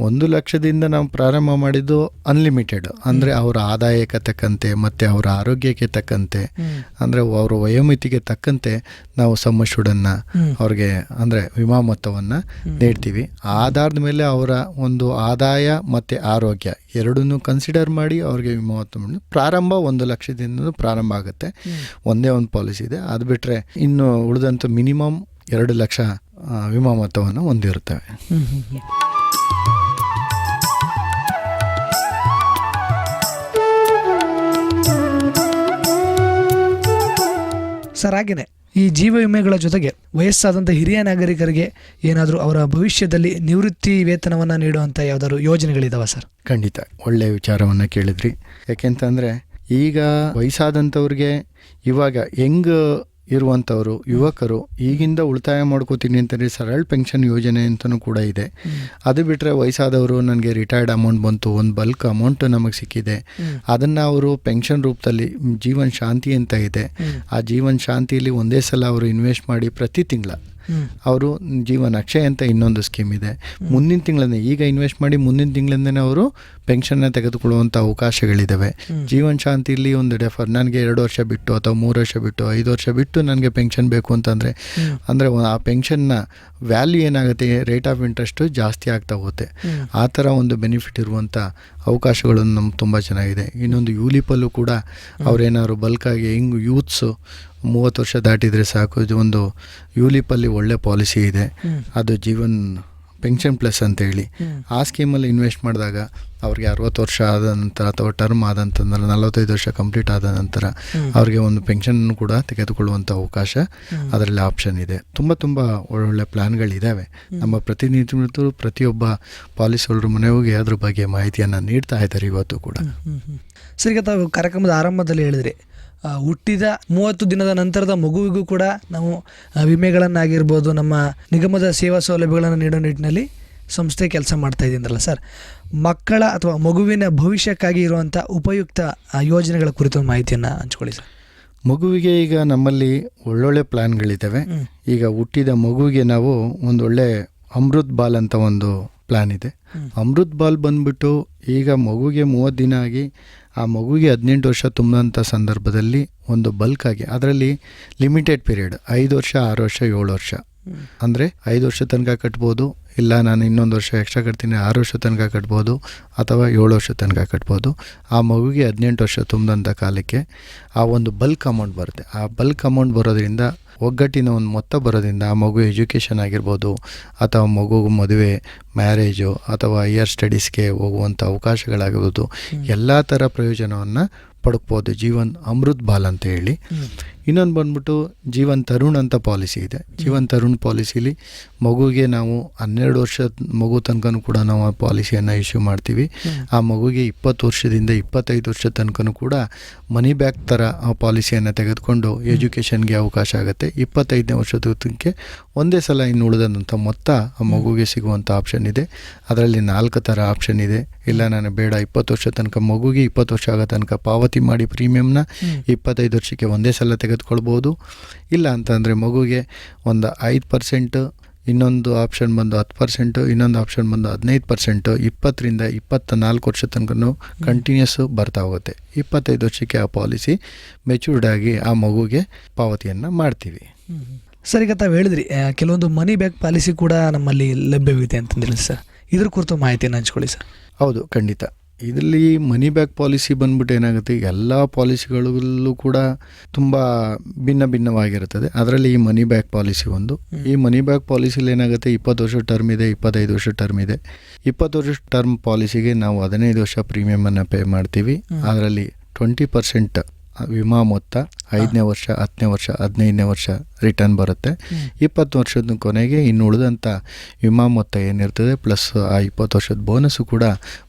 ಒಂದು ಲಕ್ಷದಿಂದ ನಾವು ಪ್ರಾರಂಭ ಮಾಡಿದ್ದು ಅನ್ಲಿಮಿಟೆಡ್ ಅಂದರೆ ಅವರ ಆದಾಯಕ್ಕೆ ತಕ್ಕಂತೆ ಮತ್ತು ಅವರ ಆರೋಗ್ಯಕ್ಕೆ ತಕ್ಕಂತೆ ಅಂದರೆ ಅವರ ವಯೋಮಿತಿಗೆ ತಕ್ಕಂತೆ ನಾವು ಸಮ್ಮಶುಡನ್ನು ಅವ್ರಿಗೆ ಅಂದರೆ ವಿಮಾ ಮೊತ್ತವನ್ನು ನೀಡ್ತೀವಿ. ಆಧಾರದ ಮೇಲೆ ಅವರ ಒಂದು ಆದಾಯ ಮತ್ತು ಆರೋಗ್ಯ ಎರಡನ್ನೂ ಕನ್ಸಿಡರ್ ಮಾಡಿ ಅವ್ರಿಗೆ ವಿಮಾ ಮೊತ್ತ ಮಾಡಿ- ಪ್ರಾರಂಭ ಒಂದು ಲಕ್ಷದಿಂದ ಪ್ರಾರಂಭ ಆಗುತ್ತೆ. ಒಂದೇ ಒಂದು ಪಾಲಿಸಿ ಇದೆ. ಅದು ಬಿಟ್ಟರೆ ಇನ್ನು ಉಳಿದಂಥ ಮಿನಿಮಮ್ ಎರಡು ಲಕ್ಷ ವಿಮಾ ಮೊತ್ತವನ್ನು ಹೊಂದಿರುತ್ತವೆ. ಸರ್ ಹಾಗೆಯೇ ಈ ಜೀವ ವಿಮೆಗಳ ಜೊತೆಗೆ ವಯಸ್ಸಾದಂಥ ಹಿರಿಯ ನಾಗರಿಕರಿಗೆ ಏನಾದರೂ ಅವರ ಭವಿಷ್ಯದಲ್ಲಿ ನಿವೃತ್ತಿ ವೇತನವನ್ನು ನೀಡುವಂಥ ಯಾವ್ದಾದ್ರು ಯೋಜನೆಗಳಿದಾವ ಸರ್? ಖಂಡಿತ. ಒಳ್ಳೆಯ ವಿಚಾರವನ್ನು ಕೇಳಿದ್ರಿ. ಯಾಕೆಂತಂದರೆ ಈಗ ವಯಸ್ಸಾದಂಥವ್ರಿಗೆ ಇವಾಗ ಹೆಂಗ್ ಇರುವಂಥವ್ರು ಯುವಕರು ಈಗಿಂದ ಉಳಿತಾಯ ಮಾಡ್ಕೋತೀನಿ ಅಂತಂದರೆ ಸರಳ ಪೆನ್ಷನ್ ಯೋಜನೆ ಅಂತಲೂ ಕೂಡ ಇದೆ. ಅದು ಬಿಟ್ಟರೆ ವಯಸ್ಸಾದವರು ನನಗೆ ರಿಟೈರ್ಡ್ ಅಮೌಂಟ್ ಬಂತು ಒಂದು ಬಲ್ಕ್ ಅಮೌಂಟ್ ನಮಗೆ ಸಿಕ್ಕಿದೆ. ಅದನ್ನು ಅವರು ಪೆನ್ಷನ್ ರೂಪದಲ್ಲಿ ಜೀವನ ಜೀವನ್ ಶಾಂತಿ ಅಂತ ಇದೆ. ಆ ಜೀವನ್ ಶಾಂತಿಯಲ್ಲಿ ಒಂದೇ ಸಲ ಅವರು ಇನ್ವೆಸ್ಟ್ ಮಾಡಿ ಪ್ರತಿ ತಿಂಗಳ ಅವರು ಜೀವನ ಅಕ್ಷಯ ಅಂತ ಇನ್ನೊಂದು ಸ್ಕೀಮ್ ಇದೆ. ಮುಂದಿನ ತಿಂಗಳನ್ನೇ ಈಗ ಇನ್ವೆಸ್ಟ್ ಮಾಡಿ ಮುಂದಿನ ತಿಂಗಳಿಂದನೇ ಅವರು ಪೆನ್ಷನ್ನ ತೆಗೆದುಕೊಳ್ಳುವಂಥ ಅವಕಾಶಗಳಿದ್ದಾವೆ ಜೀವನ್ ಶಾಂತಿಲಿ ಒಂದು ಡೆಫರ್ ನನಗೆ ಎರಡು ವರ್ಷ ಬಿಟ್ಟು ಅಥವಾ ಮೂರು ವರ್ಷ ಬಿಟ್ಟು ಐದು ವರ್ಷ ಬಿಟ್ಟು ನನಗೆ ಪೆನ್ಷನ್ ಬೇಕು ಅಂತಂದರೆ ಅಂದರೆ ಆ ಪೆನ್ಷನ್ನ ವ್ಯಾಲ್ಯೂ ಏನಾಗುತ್ತೆ? ರೇಟ್ ಆಫ್ ಇಂಟ್ರೆಸ್ಟು ಜಾಸ್ತಿ ಆಗ್ತಾ ಹೋಗುತ್ತೆ. ಆ ಥರ ಒಂದು ಬೆನಿಫಿಟ್ ಇರುವಂಥ ಅವಕಾಶಗಳು ನಮ್ಗೆ ತುಂಬ ಚೆನ್ನಾಗಿದೆ. ಇನ್ನೊಂದು ಯೂಲಿಪಲ್ಲೂ ಕೂಡ ಅವರೇನಾದ್ರು ಬಲ್ಕಾಗಿ ಹೆಂಗ್ ಯೂತ್ಸು ಮೂವತ್ತು ವರ್ಷ ದಾಟಿದರೆ ಸಾಕು ಇದು ಒಂದು ಯೂಲಿಪಲ್ಲಿ ಒಳ್ಳೆ ಪಾಲಿಸಿ ಇದೆ. ಅದು ಜೀವನ್ ಪೆನ್ಷನ್ ಪ್ಲಸ್ ಅಂತೇಳಿ. ಆ ಸ್ಕೀಮಲ್ಲಿ ಇನ್ವೆಸ್ಟ್ ಮಾಡಿದಾಗ ಅವ್ರಿಗೆ ಅರವತ್ತು ವರ್ಷ ಆದ ನಂತರ ಅಥವಾ ಟರ್ಮ್ ಆದ ನಂತರ ನಲವತ್ತೈದು ವರ್ಷ ಕಂಪ್ಲೀಟ್ ಆದ ನಂತರ ಅವ್ರಿಗೆ ಒಂದು ಪೆನ್ಷನ್ ಕೂಡ ತೆಗೆದುಕೊಳ್ಳುವಂಥ ಅವಕಾಶ ಅದರಲ್ಲಿ ಆಪ್ಷನ್ ಇದೆ. ತುಂಬ ತುಂಬ ಒಳ್ಳೊಳ್ಳೆ ಪ್ಲ್ಯಾನ್ಗಳಿದ್ದಾವೆ ನಮ್ಮ ಪ್ರತಿನಿಧಿಗಳು ಪ್ರತಿಯೊಬ್ಬ ಪಾಲಿಸಿ ಹೋಲ್ಡರ್ ಮನೆ ಹೋಗಿ ಅದ್ರ ಬಗ್ಗೆ ಮಾಹಿತಿಯನ್ನು ನೀಡ್ತಾ ಇದ್ದಾರೆ ಇವತ್ತು ಕೂಡ. ಸರ್ ಈಗ ತಾವು ಕಾರ್ಯಕ್ರಮದ ಆರಂಭದಲ್ಲಿ ಹೇಳಿದ್ರಿ. ಹುಟ್ಟಿದ ಮೂವತ್ತು ದಿನದ ನಂತರದ ಮಗುವಿಗೂ ಕೂಡ ನಾವು ವಿಮೆಗಳನ್ನಾಗಿರ್ಬೋದು ನಮ್ಮ ನಿಗಮದ ಸೇವಾ ಸೌಲಭ್ಯಗಳನ್ನು ನೀಡೋ ನಿಟ್ಟಿನಲ್ಲಿ ಸಂಸ್ಥೆ ಕೆಲಸ ಮಾಡ್ತಾ ಇದ್ದೀನಲ್ಲ ಸರ್ ಮಕ್ಕಳ ಅಥವಾ ಮಗುವಿನ ಭವಿಷ್ಯಕ್ಕಾಗಿ ಇರುವಂಥ ಉಪಯುಕ್ತ ಯೋಜನೆಗಳ ಕುರಿತು ಮಾಹಿತಿಯನ್ನು ಹಂಚ್ಕೊಳ್ಳಿ ಸರ್ ಮಗುವಿಗೆ ಈಗ ನಮ್ಮಲ್ಲಿ ಒಳ್ಳೊಳ್ಳೆ ಪ್ಲ್ಯಾನ್ಗಳಿದ್ದಾವೆ. ಈಗ ಹುಟ್ಟಿದ ಮಗುವಿಗೆ ನಾವು ಒಂದೊಳ್ಳೆ ಅಮೃತ್ ಬಾಲ್ ಅಂತ ಒಂದು ಪ್ಲ್ಯಾನ್ ಇದೆ. ಅಮೃತ್ ಬಾಲ್ ಬಂದ್ಬಿಟ್ಟು ಈಗ ಮಗುಗೆ ಮೂವತ್ತು ದಿನ ಆಗಿ ಆ ಮಗುಗೆ ಹದಿನೆಂಟು ವರ್ಷ ತುಂಬಿದಂಥ ಸಂದರ್ಭದಲ್ಲಿ ಒಂದು ಬಲ್ಕ್ ಆಗಿ, ಅದರಲ್ಲಿ ಲಿಮಿಟೆಡ್ ಪೀರಿಯಡ್, ಐದು ವರ್ಷ, ಆರು ವರ್ಷ, ಏಳು ವರ್ಷ. ಅಂದರೆ ಐದು ವರ್ಷ ತನಕ ಕಟ್ಬೋದು ಇಲ್ಲ ನಾನು ಇನ್ನೊಂದು ವರ್ಷ ಎಕ್ಸ್ಟ್ರಾ ಕಟ್ತೀನಿ ಆರು ವರ್ಷ ತನಕ ಕಟ್ಬೋದು ಅಥವಾ ಏಳು ವರ್ಷ ತನಕ ಕಟ್ಬೋದು. ಆ ಮಗುಗೆ ಹದಿನೆಂಟು ವರ್ಷ ತುಂಬಿದಂಥ ಕಾಲಕ್ಕೆ ಆ ಒಂದು ಬಲ್ಕ್ ಅಮೌಂಟ್ ಬರುತ್ತೆ. ಆ ಬಲ್ಕ್ ಅಮೌಂಟ್ ಬರೋದ್ರಿಂದ ಒಗ್ಗಟ್ಟಿನ ಒಂದು ಮೊತ್ತ ಬರೋದ್ರಿಂದ ಆ ಮಗು ಎಜುಕೇಷನ್ ಆಗಿರ್ಬೋದು ಅಥವಾ ಮಗು ಮದುವೆ ಮ್ಯಾರೇಜು ಅಥವಾ ಹೈಯರ್ ಸ್ಟಡೀಸ್ಗೆ ಹೋಗುವಂಥ ಅವಕಾಶಗಳಾಗಿರ್ಬೋದು. ಎಲ್ಲ ಥರ ಪ್ರಯೋಜನವನ್ನು ಪಡ್ಕೋಬೋದು ಜೀವನ್ ಅಮೃತ್ ಬಾಲ್ ಅಂತ ಹೇಳಿ. ಇನ್ನೊಂದು ಬಂದ್ಬಿಟ್ಟು ಜೀವನ್ ತರುಣ್ ಅಂತ ಪಾಲಿಸಿ ಇದೆ. ಜೀವನ್ ತರುಣ್ ಪಾಲಿಸಿಲಿ ಮಗುಗೆ ನಾವು ಹನ್ನೆರಡು ವರ್ಷ ಮಗು ತನಕನೂ ಕೂಡ ನಾವು ಆ ಪಾಲಿಸಿಯನ್ನು ಇಶ್ಯೂ ಮಾಡ್ತೀವಿ. ಆ ಮಗುಗೆ ಇಪ್ಪತ್ತು ವರ್ಷದಿಂದ ಇಪ್ಪತ್ತೈದು ವರ್ಷ ತನಕನೂ ಕೂಡ ಮನಿ ಬ್ಯಾಕ್ ಥರ ಆ ಪಾಲಿಸಿಯನ್ನು ತೆಗೆದುಕೊಂಡು ಎಜುಕೇಷನ್ಗೆ ಅವಕಾಶ ಆಗುತ್ತೆ. ಇಪ್ಪತ್ತೈದನೇ ವರ್ಷದ ತನಕ ಒಂದೇ ಸಲ ಇನ್ನು ಉಳಿದಂಥ ಮೊತ್ತ ಆ ಮಗುಗೆ ಸಿಗುವಂಥ ಆಪ್ಷನ್ ಇದೆ. ಅದರಲ್ಲಿ ನಾಲ್ಕು ಥರ ಆಪ್ಷನ್ ಇದೆ. ಇಲ್ಲ ನಾನು ಬೇಡ ಇಪ್ಪತ್ತು ವರ್ಷ ತನಕ ಮಗುಗೆ ಇಪ್ಪತ್ತು ವರ್ಷ ಆಗೋ ತನಕ ಪಾವತಿ ಮಾಡಿ ಪ್ರೀಮಿಯಂನ ಇಪ್ಪತ್ತೈದು ವರ್ಷಕ್ಕೆ ಒಂದೇ ಸಲ ತೆಗೆದುಕೊಳ್ಬೋದು. ಇಲ್ಲ ಅಂತಂದರೆ ಮಗುಗೆ ಒಂದು ಐದು ಪರ್ಸೆಂಟು ಇನ್ನೊಂದು ಆಪ್ಷನ್ ಬಂದು ಹತ್ತು ಪರ್ಸೆಂಟು ಇನ್ನೊಂದು ಆಪ್ಷನ್ ಬಂದು ಹದಿನೈದು ಪರ್ಸೆಂಟು ಇಪ್ಪತ್ತರಿಂದ ಇಪ್ಪತ್ತ ನಾಲ್ಕು ವರ್ಷ ತನಕ ಕಂಟಿನ್ಯೂಸ್ ಬರ್ತಾ ಹೋಗುತ್ತೆ. ಇಪ್ಪತ್ತೈದು ವರ್ಷಕ್ಕೆ ಆ ಪಾಲಿಸಿ ಮೆಚೂರ್ಡ್ ಆಗಿ ಆ ಮಗುಗೆ ಪಾವತಿಯನ್ನು ಮಾಡ್ತೀವಿ. ಸರ್ ಈಗ ತಾವು ಹೇಳಿದ್ರಿ ಕೆಲವೊಂದು ಮನಿ ಬ್ಯಾಕ್ ಪಾಲಿಸಿ ಕೂಡ ನಮ್ಮಲ್ಲಿ ಲಭ್ಯವಿದೆ ಅಂತಂದಿಲ್ಲ ಸರ್. ಇದ್ರ ಕುರಿತು ಮಾಹಿತಿಯನ್ನು ಹಂಚ್ಕೊಳ್ಳಿ ಸರ್. ಹೌದು ಖಂಡಿತ. ಇದರಲ್ಲಿ ಮನಿ ಬ್ಯಾಕ್ ಪಾಲಿಸಿ ಬಂದ್ಬಿಟ್ಟು ಏನಾಗುತ್ತೆ ಎಲ್ಲ ಪಾಲಿಸಿಗಳಲ್ಲೂ ಕೂಡ ತುಂಬ ಭಿನ್ನ ಭಿನ್ನವಾಗಿರುತ್ತದೆ. ಅದರಲ್ಲಿ ಈ ಮನಿ ಬ್ಯಾಕ್ ಪಾಲಿಸಿ ಒಂದು. ಈ ಮನಿ ಬ್ಯಾಕ್ ಪಾಲಿಸಿಲಿ ಏನಾಗುತ್ತೆ ಇಪ್ಪತ್ತು ವರ್ಷ ಟರ್ಮ್ ಇದೆ ಇಪ್ಪತ್ತೈದು ವರ್ಷ ಟರ್ಮ್ ಇದೆ. ಇಪ್ಪತ್ತು ವರ್ಷ ಟರ್ಮ್ ಪಾಲಿಸಿಗೆ ನಾವು ಹದಿನೈದು ವರ್ಷ ಪ್ರೀಮಿಯಮನ್ನು ಪೇ ಮಾಡ್ತೀವಿ. ಅದರಲ್ಲಿ ಟ್ವೆಂಟಿ ಪರ್ಸೆಂಟ್ ವಿಮಾ ಮೊತ್ತ ಐದನೇ ವರ್ಷ ಹತ್ತನೇ ವರ್ಷ ಹದಿನೈದನೇ ವರ್ಷ ರಿಟರ್ನ್ ಬರುತ್ತೆ. ಇಪ್ಪತ್ತು ವರ್ಷದ ಕೊನೆಗೆ ಇನ್ನು ಉಳಿದಂಥ ವಿಮಾ ಮೊತ್ತ ಏನಿರ್ತದೆ ಪ್ಲಸ್ ಆ ಇಪ್ಪತ್ತು ವರ್ಷದ ಬೋನಸ್ಸು ಕೂಡ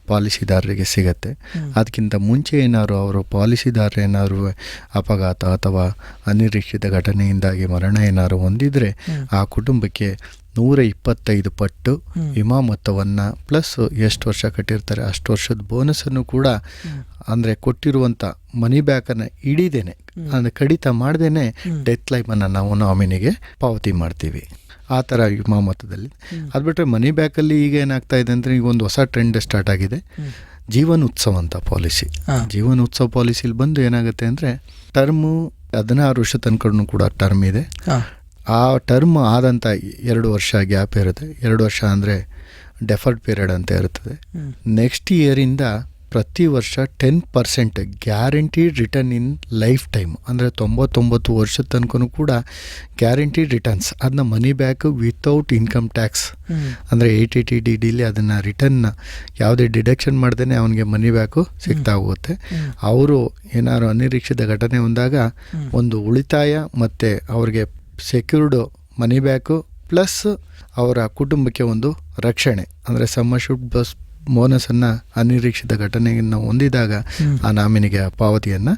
ಪಾಲಿಸಿದಾರರಿಗೆ ಸಿಗತ್ತೆ. ಅದಕ್ಕಿಂತ ಮುಂಚೆ ಏನಾದ್ರು ಅವರು ಪಾಲಿಸಿದಾರರು ಏನಾದ್ರು ಅಪಘಾತ ಅಥವಾ ಅನಿರೀಕ್ಷಿತ ಘಟನೆಯಿಂದಾಗಿ ಮರಣ ಏನಾದ್ರು ಹೊಂದಿದರೆ ಆ ಕುಟುಂಬಕ್ಕೆ ನೂರ ಇಪ್ಪತ್ತೈದು ಪಟ್ಟು ವಿಮಾ ಮೊತ್ತವನ್ನು ಪ್ಲಸ್ ಎಷ್ಟು ವರ್ಷ ಕಟ್ಟಿರ್ತಾರೆ ಅಷ್ಟು ವರ್ಷದ ಬೋನಸನ್ನು ಕೂಡ ಅಂದರೆ ಕೊಟ್ಟಿರುವಂಥ ಮನಿ ಬ್ಯಾಕನ್ನು ಹಿಡಿದೇನೆ ಅಂದರೆ ಕಡಿತ ಮಾಡ್ದೇನೆ ಡೆತ್ ಲೈಫನ್ನು ನಾವು ನಾಮಿನಿಗೆ ಪಾವತಿ ಮಾಡ್ತೀವಿ ಆ ಥರ ವಿಮಾ ಮೊತ್ತದಲ್ಲಿ. ಅದು ಬಿಟ್ಟರೆ ಮನಿ ಬ್ಯಾಕಲ್ಲಿ ಈಗ ಏನಾಗ್ತಾ ಇದೆ ಅಂದರೆ ಈಗ ಒಂದು ಹೊಸ ಟ್ರೆಂಡ್ ಸ್ಟಾರ್ಟ್ ಆಗಿದೆ. ಜೀವನ ಉತ್ಸವ ಅಂತ ಪಾಲಿಸಿ. ಜೀವನ ಉತ್ಸವ ಪಾಲಿಸಿಲಿ ಬಂದು ಏನಾಗುತ್ತೆ ಅಂದರೆ ಟರ್ಮು ಹದಿನಾರು ವರ್ಷ ತನಕ ಕೂಡ ಟರ್ಮ್ ಇದೆ. ಆ ಟರ್ಮ್ ಆದಂಥ ಎರಡು ವರ್ಷ ಗ್ಯಾಪ್ ಇರುತ್ತೆ. ಎರಡು ವರ್ಷ ಅಂದರೆ ಡೆಫರ್ಡ್ ಪೀರಿಯಡ್ ಅಂತ ಇರ್ತದೆ ನೆಕ್ಸ್ಟ್ ಇಯರಿಂದ ಪ್ರತಿ ವರ್ಷ ten percent guaranteed return in life time ಅಂದರೆ ತೊಂಬತ್ತೊಂಬತ್ತು ವರ್ಷದ ತನಕ ಕೂಡ ಗ್ಯಾರಂಟಿಡ್ ರಿಟರ್ನ್ಸ್ ಅದನ್ನ money back without income tax ಅಂದರೆ ಎ ಟಿ ಟಿ ಡಿ ಡಿಲಿ ಅದನ್ನು ರಿಟರ್ನ್ ಯಾವುದೇ ಡಿಡಕ್ಷನ್ ಮಾಡ್ದೇ ಅವನಿಗೆ ಮನಿ ಬ್ಯಾಕು ಸಿಗ್ತಾ ಹೋಗುತ್ತೆ. ಅವರು ಏನಾದ್ರು ಅನಿರೀಕ್ಷಿತ ಘಟನೆ ಬಂದಾಗ ಒಂದು ಉಳಿತಾಯ ಮತ್ತು ಅವ್ರಿಗೆ ಸೆಕ್ಯೂರ್ಡ್ ಮನಿ ಬ್ಯಾಕು ಪ್ಲಸ್ ಅವರ ಕುಟುಂಬಕ್ಕೆ ಒಂದು ರಕ್ಷಣೆ. ಅಂದರೆ ಸಮ್ಮಶುಡ್ ಬಸ್ ಬೋನಸನ್ನು ಅನಿರೀಕ್ಷಿತ ಘಟನೆಯನ್ನು ಹೊಂದಿದಾಗ ಆ ನಾಮಿನಿಗೆ ಆ ಪಾವತಿಯನ್ನು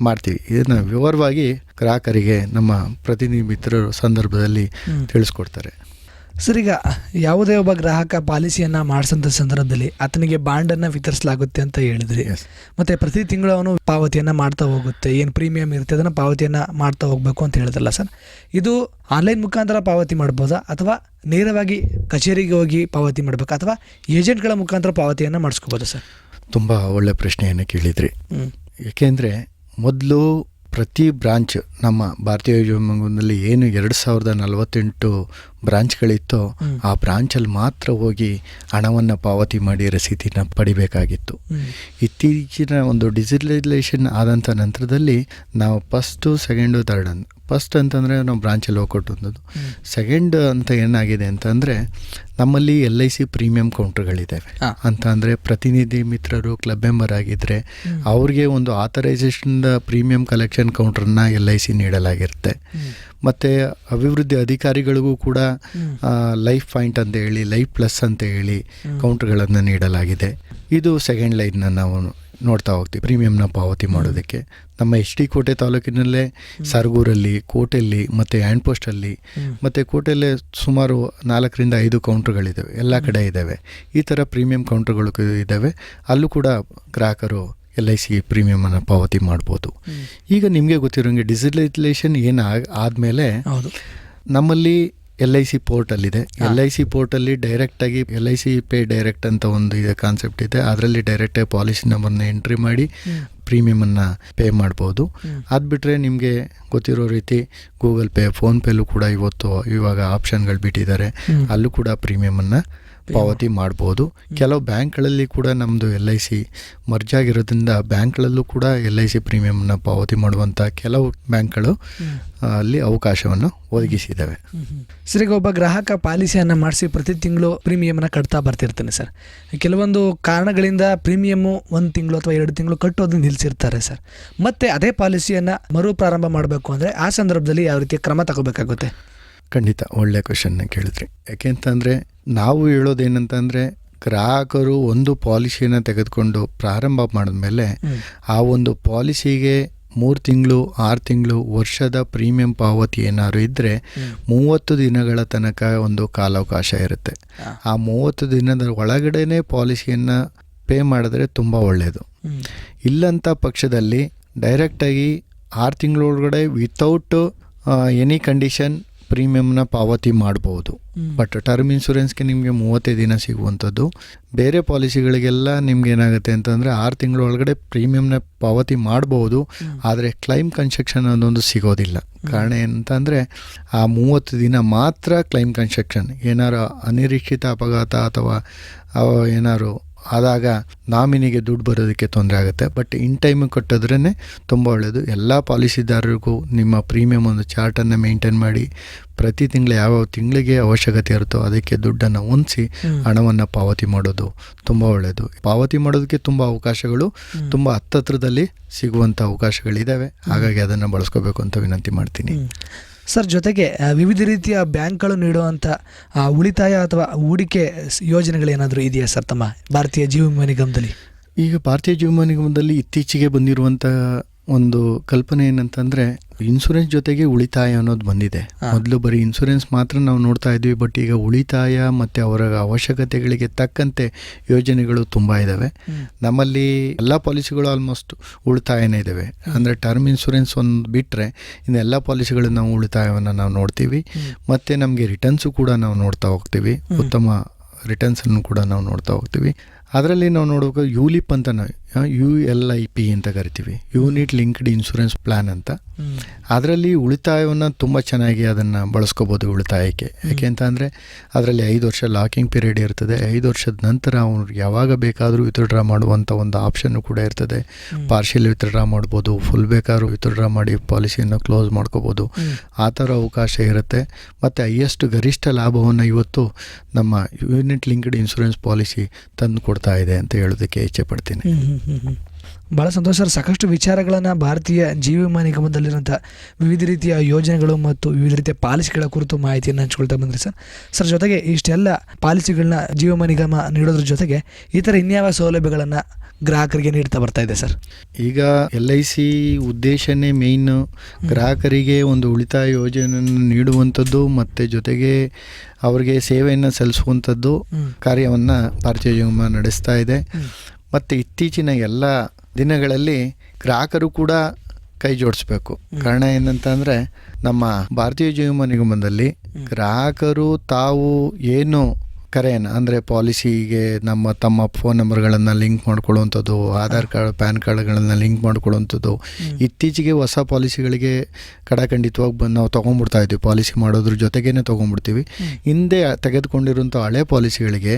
ಮಾಡ್ತೀವಿ. ಇದನ್ನು ವಿವರವಾಗಿ ಗ್ರಾಹಕರಿಗೆ ನಮ್ಮ ಪ್ರತಿನಿಧಿ ಮಿತ್ರರು ಸಂದರ್ಭದಲ್ಲಿ ತಿಳಿಸ್ಕೊಡ್ತಾರೆ. ಸರ್ ಈಗ ಯಾವುದೇ ಒಬ್ಬ ಗ್ರಾಹಕ ಪಾಲಿಸಿಯನ್ನು ಮಾಡಿಸಂಥ ಸಂದರ್ಭದಲ್ಲಿ ಆತನಿಗೆ ಬಾಂಡನ್ನು ವಿತರಿಸಲಾಗುತ್ತೆ ಅಂತ ಹೇಳಿದ್ರಿ. ಮತ್ತೆ ಪ್ರತಿ ತಿಂಗಳು ಅವನು ಪಾವತಿಯನ್ನು ಮಾಡ್ತಾ ಹೋಗುತ್ತೆ ಏನು ಪ್ರೀಮಿಯಂ ಇರುತ್ತೆ ಅದನ್ನು ಪಾವತಿಯನ್ನು ಮಾಡ್ತಾ ಹೋಗಬೇಕು ಅಂತ ಹೇಳಿದ್ರಲ್ಲ ಸರ್. ಇದು ಆನ್ಲೈನ್ ಮುಖಾಂತರ ಪಾವತಿ ಮಾಡ್ಬೋದಾ? ಅಥವಾ ನೇರವಾಗಿ ಕಚೇರಿಗೆ ಹೋಗಿ ಪಾವತಿ ಮಾಡಬೇಕಾ? ಅಥವಾ ಏಜೆಂಟ್ಗಳ ಮುಖಾಂತರ ಪಾವತಿಯನ್ನು ಮಾಡಿಸ್ಕೋಬೋದಾ ಸರ್? ತುಂಬ ಒಳ್ಳೆ ಪ್ರಶ್ನೆಯನ್ನು ಕೇಳಿದ್ರಿ. ಯಾಕೆಂದ್ರೆ ಏಕೆಂದರೆ ಮೊದಲು ಪ್ರತಿ ಬ್ರಾಂಚ್ ನಮ್ಮ ಭಾರತೀಯ ಯೋಜನೆಯಲ್ಲಿ ಏನು ಎರಡು ಸಾವಿರದ ನಲವತ್ತೆಂಟು ಬ್ರಾಂಚ್ಗಳಿತ್ತೋ ಆ ಬ್ರಾಂಚಲ್ಲಿ ಮಾತ್ರ ಹೋಗಿ ಹಣವನ್ನು ಪಾವತಿ ಮಾಡಿ ರಸೀದಿನ ಪಡಿಬೇಕಾಗಿತ್ತು. ಇತ್ತೀಚಿನ ಒಂದು ಡಿಜಿಟಲೈಸೇಷನ್ ಆದಂಥ ನಂತರದಲ್ಲಿ ನಾವು ಫಸ್ಟು ಸೆಕೆಂಡು ತರ್ಡ್ ಫಸ್ಟ್ ಅಂತಂದರೆ ನಾವು ಬ್ರಾಂಚಲ್ಲಿ ಹೋಗ್ಕೊಟ್ಟದ್ದು ಸೆಕೆಂಡ್ ಅಂತ ಏನಾಗಿದೆ ಅಂತಂದರೆ ನಮ್ಮಲ್ಲಿ ಎಲ್ ಐ ಸಿ ಪ್ರೀಮಿಯಂ ಕೌಂಟರ್ಗಳಿದ್ದಾವೆ ಹಾ. ಅಂತ ಅಂದರೆ ಪ್ರತಿನಿಧಿ ಮಿತ್ರರು ಕ್ಲಬ್ ಮೆಂಬರ್ ಆಗಿದ್ದರೆ ಅವ್ರಿಗೆ ಒಂದು ಆಥರೈಸೇಷನ್ ಪ್ರೀಮಿಯಂ ಕಲೆಕ್ಷನ್ ಕೌಂಟ್ರನ್ನ ಎಲ್ ಐ ಸಿ ನೀಡಲಾಗಿರುತ್ತೆ. ಮತ್ತು ಅಭಿವೃದ್ಧಿ ಅಧಿಕಾರಿಗಳಿಗೂ ಕೂಡ ಲೈಫ್ ಪಾಯಿಂಟ್ ಅಂತ ಹೇಳಿ ಲೈಫ್ ಪ್ಲಸ್ ಅಂತ ಹೇಳಿ ಕೌಂಟ್ರ್ಗಳನ್ನು ನೀಡಲಾಗಿದೆ. ಇದು ಸೆಕೆಂಡ್ ಲೈನ್ನ ನಾವು ನೋಡ್ತಾ ಹೋಗ್ತೀವಿ ಪ್ರೀಮಿಯಂನ ಪಾವತಿ ಮಾಡೋದಕ್ಕೆ. ನಮ್ಮ ಎಚ್ ಡಿ ಕೋಟೆ ತಾಲೂಕಿನಲ್ಲೇ ಸರಗೂರಲ್ಲಿ ಕೋಟೆಯಲ್ಲಿ ಮತ್ತು ಹ್ಯಾಂಡ್ ಪೋಸ್ಟಲ್ಲಿ ಮತ್ತು ಕೋಟೆಯಲ್ಲೇ ಸುಮಾರು ನಾಲ್ಕರಿಂದ ಐದು ಕೌಂಟ್ರ್ಗಳಿದ್ದಾವೆ ಎಲ್ಲ ಕಡೆ ಇದ್ದಾವೆ ಈ ಥರ ಪ್ರೀಮಿಯಂ ಕೌಂಟ್ರ್ಗಳು ಇದ್ದಾವೆ ಅಲ್ಲೂ ಕೂಡ ಗ್ರಾಹಕರು ಎಲ್ ಐ ಸಿ ಪ್ರೀಮಿಯಮನ್ನು ಪಾವತಿ ಮಾಡ್ಬೋದು. ಈಗ ನಿಮಗೆ ಗೊತ್ತಿರೋಂಗೆ ಡಿಜಿಟಲೈಸೇಷನ್ ಏನು ಆದಮೇಲೆ ನಮ್ಮಲ್ಲಿ ಎಲ್ ಐ ಸಿ ಪೋರ್ಟಲ್ಲಿದೆ ಎಲ್ ಐ ಸಿ ಪೋರ್ಟಲ್ಲಿ ಡೈರೆಕ್ಟಾಗಿ L I C pay direct ಅಂತ ಒಂದು ಇದೆ ಕಾನ್ಸೆಪ್ಟ್ ಇದೆ. ಅದರಲ್ಲಿ ಡೈರೆಕ್ಟಾಗಿ ಪಾಲಿಸಿ ನಂಬರ್ನ ಎಂಟ್ರಿ ಮಾಡಿ ಪ್ರೀಮಿಯಮನ್ನು ಪೇ ಮಾಡ್ಬೋದು. ಅದು ಬಿಟ್ಟರೆ ನಿಮಗೆ ಗೊತ್ತಿರೋ ರೀತಿ ಗೂಗಲ್ ಪೇ ಫೋನ್ಪೇಲೂ ಕೂಡ ಇವತ್ತು ಇವಾಗ ಆಪ್ಷನ್ಗಳು ಬಿಟ್ಟಿದ್ದಾರೆ. ಅಲ್ಲೂ ಕೂಡ ಪ್ರೀಮಿಯಮನ್ನು ಪಾವತಿ ಮಾಡ್ಬೋದು. ಕೆಲವು ಬ್ಯಾಂಕ್ಗಳಲ್ಲಿ ಕೂಡ ನಮ್ಮದು ಎಲ್ ಐ ಸಿ ಮರ್ಜ್ ಆಗಿರೋದ್ರಿಂದ ಬ್ಯಾಂಕ್ಗಳಲ್ಲೂ ಕೂಡ ಎಲ್ ಐ ಸಿ ಪ್ರೀಮಿಯಂನ ಪಾವತಿ ಮಾಡುವಂಥ ಕೆಲವು ಬ್ಯಾಂಕ್ಗಳು ಅಲ್ಲಿ ಅವಕಾಶವನ್ನು ಒದಗಿಸಿದ್ದಾವೆ. ಸರ್ ಈಗ ಒಬ್ಬ ಗ್ರಾಹಕ ಪಾಲಿಸಿಯನ್ನು ಮಾಡಿಸಿ ಪ್ರತಿ ತಿಂಗಳು ಪ್ರೀಮಿಯಮನ್ನು ಕಟ್ತಾ ಬರ್ತಿರ್ತಾನೆ ಸರ್. ಕೆಲವೊಂದು ಕಾರಣಗಳಿಂದ ಪ್ರೀಮಿಯಮ್ಮು ಒಂದು ತಿಂಗಳು ಅಥವಾ ಎರಡು ತಿಂಗಳು ಕಟ್ಟೋದನ್ನ ನಿಲ್ಲಿಸಿರ್ತಾರೆ ಸರ್. ಮತ್ತೆ ಅದೇ ಪಾಲಿಸಿಯನ್ನು ಮರು ಪ್ರಾರಂಭ ಮಾಡಬೇಕು ಅಂದರೆ ಆ ಸಂದರ್ಭದಲ್ಲಿ ಯಾವ ರೀತಿಯ ಕ್ರಮ ತಗೋಬೇಕಾಗುತ್ತೆ. ಖಂಡಿತ ಒಳ್ಳೆಯ ಕ್ವಶನ್ನ ಕೇಳಿದ್ರಿ. ಯಾಕೆಂತಂದರೆ ನಾವು ಹೇಳೋದೇನಂತಂದರೆ ಗ್ರಾಹಕರು ಒಂದು ಪಾಲಿಸಿಯನ್ನು ತೆಗೆದುಕೊಂಡು ಪ್ರಾರಂಭ ಮಾಡಿದ್ಮೇಲೆ ಆ ಒಂದು ಪಾಲಿಸಿಗೆ ಮೂರು ತಿಂಗಳು ಆರು ತಿಂಗಳು ವರ್ಷದ ಪ್ರೀಮಿಯಂ ಪಾವತಿ ಏನಾದ್ರು ಇದ್ದರೆ ಮೂವತ್ತು ದಿನಗಳ ತನಕ ಒಂದು ಕಾಲಾವಕಾಶ ಇರುತ್ತೆ. ಆ ಮೂವತ್ತು ದಿನದ ಒಳಗಡೆನೇ ಪಾಲಿಸಿಯನ್ನು ಪೇ ಮಾಡಿದ್ರೆ ತುಂಬ ಒಳ್ಳೆಯದು ಇಲ್ಲಂಥ ಪಕ್ಷದಲ್ಲಿ ಡೈರೆಕ್ಟಾಗಿ ಆರು ತಿಂಗಳೊಳಗಡೆ ವಿತೌಟ್ ಎನಿ ಕಂಡೀಷನ್ ಪ್ರೀಮಿಯಮ್ನ ಪಾವತಿ ಮಾಡಬಹುದು ಬಟ್ ಟರ್ಮ್ ಇನ್ಶೂರೆನ್ಸ್ಗೆ ನಿಮಗೆ ಮೂವತ್ತೈದು ದಿನ ಸಿಗುವಂಥದ್ದು. ಬೇರೆ ಪಾಲಿಸಿಗಳಿಗೆಲ್ಲ ನಿಮ್ಗೆ ಏನಾಗುತ್ತೆ ಅಂತಂದರೆ ಆರು ತಿಂಗಳ ಒಳಗಡೆ ಪ್ರೀಮಿಯಮ್ನ ಪಾವತಿ ಮಾಡಬಹುದು ಆದರೆ ಕ್ಲೈಮ್ ಕನ್ಸ್ಟ್ರಕ್ಷನ್ ಅನ್ನೋದು ಸಿಗೋದಿಲ್ಲ. ಕಾರಣ ಏನಂತಂದರೆ ಆ ಮೂವತ್ತು ದಿನ ಮಾತ್ರ ಕ್ಲೈಮ್ ಕನ್ಸ್ಟ್ರಕ್ಷನ್ ಏನಾರು ಅನಿರೀಕ್ಷಿತ ಅಪಘಾತ ಅಥವಾ ಏನಾರು ಆದಾಗ ನಾಮಿನಿಗೆ ದುಡ್ಡು ಬರೋದಕ್ಕೆ ತೊಂದರೆ ಆಗುತ್ತೆ. ಬಟ್ ಇನ್ ಟೈಮ್ ಕಟ್ಟಿದ್ರೇ ತುಂಬ ಒಳ್ಳೆಯದು ಎಲ್ಲ ಪಾಲಿಸಿದಾರರಿಗೂ ನಿಮ್ಮ ಪ್ರೀಮಿಯಮ್ ಒಂದು ಚಾರ್ಟನ್ನು ಮೇಂಟೈನ್ ಮಾಡಿ ಪ್ರತಿ ತಿಂಗಳು ಯಾವ್ಯಾವ ತಿಂಗಳಿಗೆ ಅವಶ್ಯಕತೆ ಇರುತ್ತೋ ಅದಕ್ಕೆ ದುಡ್ಡನ್ನು ಹೊಂದಿಸಿ ಹಣವನ್ನು ಪಾವತಿ ಮಾಡೋದು ತುಂಬ ಒಳ್ಳೆಯದು ಪಾವತಿ ಮಾಡೋದಕ್ಕೆ ತುಂಬ ಅವಕಾಶಗಳು ತುಂಬ ಹತ್ತತ್ರದಲ್ಲಿ ಸಿಗುವಂಥ ಅವಕಾಶಗಳಿದ್ದಾವೆ ಹಾಗಾಗಿ ಅದನ್ನು ಬಳಸ್ಕೋಬೇಕು ಅಂತ ವಿನಂತಿ ಮಾಡ್ತೀನಿ. ಸರ್, ಜೊತೆಗೆ ವಿವಿಧ ರೀತಿಯ ಬ್ಯಾಂಕ್ಗಳು ನೀಡುವಂಥ ಉಳಿತಾಯ ಅಥವಾ ಹೂಡಿಕೆ ಯೋಜನೆಗಳೇನಾದರೂ ಇದೆಯಾ ಸರ್ ತಮ್ಮ ಭಾರತೀಯ ಜೀವ ವಿಮಾ ನಿಗಮದಲ್ಲಿ? ಈಗ ಭಾರತೀಯ ಜೀವ ನಿಗಮದಲ್ಲಿ ಇತ್ತೀಚೆಗೆ ಬಂದಿರುವಂಥ ಒಂದು ಕಲ್ಪನೆ ಏನಂತಂದರೆ ಇನ್ಸೂರೆನ್ಸ್ ಜೊತೆಗೆ ಉಳಿತಾಯ ಅನ್ನೋದು ಬಂದಿದೆ. ಮೊದಲು ಬರೀ ಇನ್ಸೂರೆನ್ಸ್ ಮಾತ್ರ ನಾವು ನೋಡ್ತಾ ಇದ್ವಿ ಬಟ್ ಈಗ ಉಳಿತಾಯ ಮತ್ತು ಅವರ ಅವಶ್ಯಕತೆಗಳಿಗೆ ತಕ್ಕಂತೆ ಯೋಜನೆಗಳು ತುಂಬ ಇದ್ದಾವೆ ನಮ್ಮಲ್ಲಿ ಎಲ್ಲ ಪಾಲಿಸಿಗಳು ಆಲ್ಮೋಸ್ಟ್ ಉಳಿತಾಯನೇ ಇದ್ದಾವೆ ಅಂದರೆ ಟರ್ಮ್ ಇನ್ಸೂರೆನ್ಸ್ ಒಂದು ಬಿಟ್ಟರೆ ಎಲ್ಲ ಪಾಲಿಸಿಗಳು ನಾವು ಉಳಿತಾಯವನ್ನು ನಾವು ನೋಡ್ತೀವಿ. ಮತ್ತು ನಮಗೆ ರಿಟರ್ನ್ಸು ಕೂಡ ನಾವು ನೋಡ್ತಾ ಹೋಗ್ತೀವಿ. ಉತ್ತಮ ರಿಟರ್ನ್ಸನ್ನು ಕೂಡ ನಾವು ನೋಡ್ತಾ ಹೋಗ್ತೀವಿ. ಅದರಲ್ಲಿ ನಾವು ನೋಡುವಾಗ ಯೂಲಿಪ್ ಅಂತ ನಾವು ಯು ಎಲ್ ಐ ಪಿ ಅಂತ ಕರಿತೀವಿ. ಯೂನಿಟ್ ಲಿಂಕ್ಡ್ ಇನ್ಶೂರೆನ್ಸ್ ಪ್ಲ್ಯಾನ್ ಅಂತ. ಅದರಲ್ಲಿ ಉಳಿತಾಯವನ್ನು ತುಂಬ ಚೆನ್ನಾಗಿ ಅದನ್ನು ಬಳಸ್ಕೋಬೋದು ಉಳಿತಾಯಕ್ಕೆ. ಯಾಕೆ ಅಂತ ಅಂದರೆ ಅದರಲ್ಲಿ ಐದು ವರ್ಷ ಲಾಕಿಂಗ್ ಪೀರಿಯಡ್ ಇರ್ತದೆ. ಐದು ವರ್ಷದ ನಂತರ ಅವ್ರು ಯಾವಾಗ ಬೇಕಾದರೂ ವಿತ್ಡ್ರಾ ಮಾಡುವಂಥ ಒಂದು ಆಪ್ಷನ್ನು ಕೂಡ ಇರ್ತದೆ. ಪಾರ್ಷಿಯಲ್ ವಿತ್ಡ್ರಾ ಮಾಡ್ಬೋದು ಫುಲ್ ಬೇಕಾದ್ರೂ ವಿತ್ಡ್ರಾ ಮಾಡಿ ಪಾಲಿಸಿಯನ್ನು ಕ್ಲೋಸ್ ಮಾಡ್ಕೋಬೋದು. ಆ ಥರ ಅವಕಾಶ ಇರುತ್ತೆ. ಮತ್ತು ಹೈಯೆಸ್ಟ್ ಗರಿಷ್ಠ ಲಾಭವನ್ನು ಇವತ್ತು ನಮ್ಮ ಯೂನಿಟ್ ಲಿಂಕ್ಡ್ ಇನ್ಶೂರೆನ್ಸ್ ಪಾಲಿಸಿ ತಂದು ಕೊಡ್ತಾ ಇದೆ ಅಂತ ಹೇಳೋದಕ್ಕೆ ಇಚ್ಛೆ ಪಡ್ತೀನಿ. ಭಾಳ ಸಂತೋಷ ಸರ್. ಸಾಕಷ್ಟು ವಿಚಾರಗಳನ್ನು ಭಾರತೀಯ ಜೀವ ವಿಮಾ ನಿಗಮದಲ್ಲಿರುವಂಥ ವಿವಿಧ ರೀತಿಯ ಯೋಜನೆಗಳು ಮತ್ತು ವಿವಿಧ ರೀತಿಯ ಪಾಲಿಸಿಗಳ ಕುರಿತು ಮಾಹಿತಿಯನ್ನು ಹಂಚ್ಕೊಳ್ತಾ ಬಂದ್ರಿ ಸರ್. ಸರ್ ಜೊತೆಗೆ ಇಷ್ಟೆಲ್ಲ ಪಾಲಿಸಿಗಳನ್ನ ಜೀವ ವಿಮಾ ನಿಗಮ ನೀಡೋದ್ರ ಜೊತೆಗೆ ಈ ಥರ ಇನ್ಯಾವ ಸೌಲಭ್ಯಗಳನ್ನು ಗ್ರಾಹಕರಿಗೆ ನೀಡ್ತಾ ಬರ್ತಾ ಇದೆ ಸರ್? ಈಗ ಎಲ್ ಐ ಸಿ ಉದ್ದೇಶನೇ ಮೇಯ್ನು ಗ್ರಾಹಕರಿಗೆ ಒಂದು ಉಳಿತಾಯ ಯೋಜನೆಯನ್ನು ನೀಡುವಂಥದ್ದು ಮತ್ತು ಜೊತೆಗೆ ಅವರಿಗೆ ಸೇವೆಯನ್ನು ಸಲ್ಲಿಸುವಂಥದ್ದು ಕಾರ್ಯವನ್ನು ಭಾರತೀಯ ಜೀವನ ನಡೆಸ್ತಾ ಇದೆ. ಮತ್ತು ಇತ್ತೀಚಿನ ಎಲ್ಲ ದಿನಗಳಲ್ಲಿ ಗ್ರಾಹಕರು ಕೂಡ ಕೈ ಜೋಡಿಸ್ಬೇಕು. ಕಾರಣ ಏನಂತಂದರೆ ನಮ್ಮ ಭಾರತೀಯ ಜೀವ ನಿಗಮದಲ್ಲಿ ಗ್ರಾಹಕರು ತಾವು ಏನು ಕರೆಯನ್ನು ಅಂದರೆ ಪಾಲಿಸಿಗೆ ನಮ್ಮ ತಮ್ಮ ಫೋನ್ ನಂಬರ್ಗಳನ್ನು ಲಿಂಕ್ ಮಾಡ್ಕೊಳ್ಳುವಂಥದ್ದು ಆಧಾರ್ ಕಾರ್ಡ್ ಪ್ಯಾನ್ ಕಾರ್ಡ್ಗಳನ್ನು ಲಿಂಕ್ ಮಾಡ್ಕೊಳ್ಳುವಂಥದ್ದು ಇತ್ತೀಚೆಗೆ ಹೊಸ ಪಾಲಿಸಿಗಳಿಗೆ ಕಡಾಖಂಡಿತವಾಗಿ ಬಂದು ನಾವು ತೊಗೊಂಡ್ಬಿಡ್ತಾ ಇದ್ವಿ ಪಾಲಿಸಿ ಮಾಡೋದ್ರ ಜೊತೆಗೇನೆ ತೊಗೊಂಡ್ಬಿಡ್ತೀವಿ ಹಿಂದೆ ತೆಗೆದುಕೊಂಡಿರುವಂಥ ಹಳೆ ಪಾಲಿಸಿಗಳಿಗೆ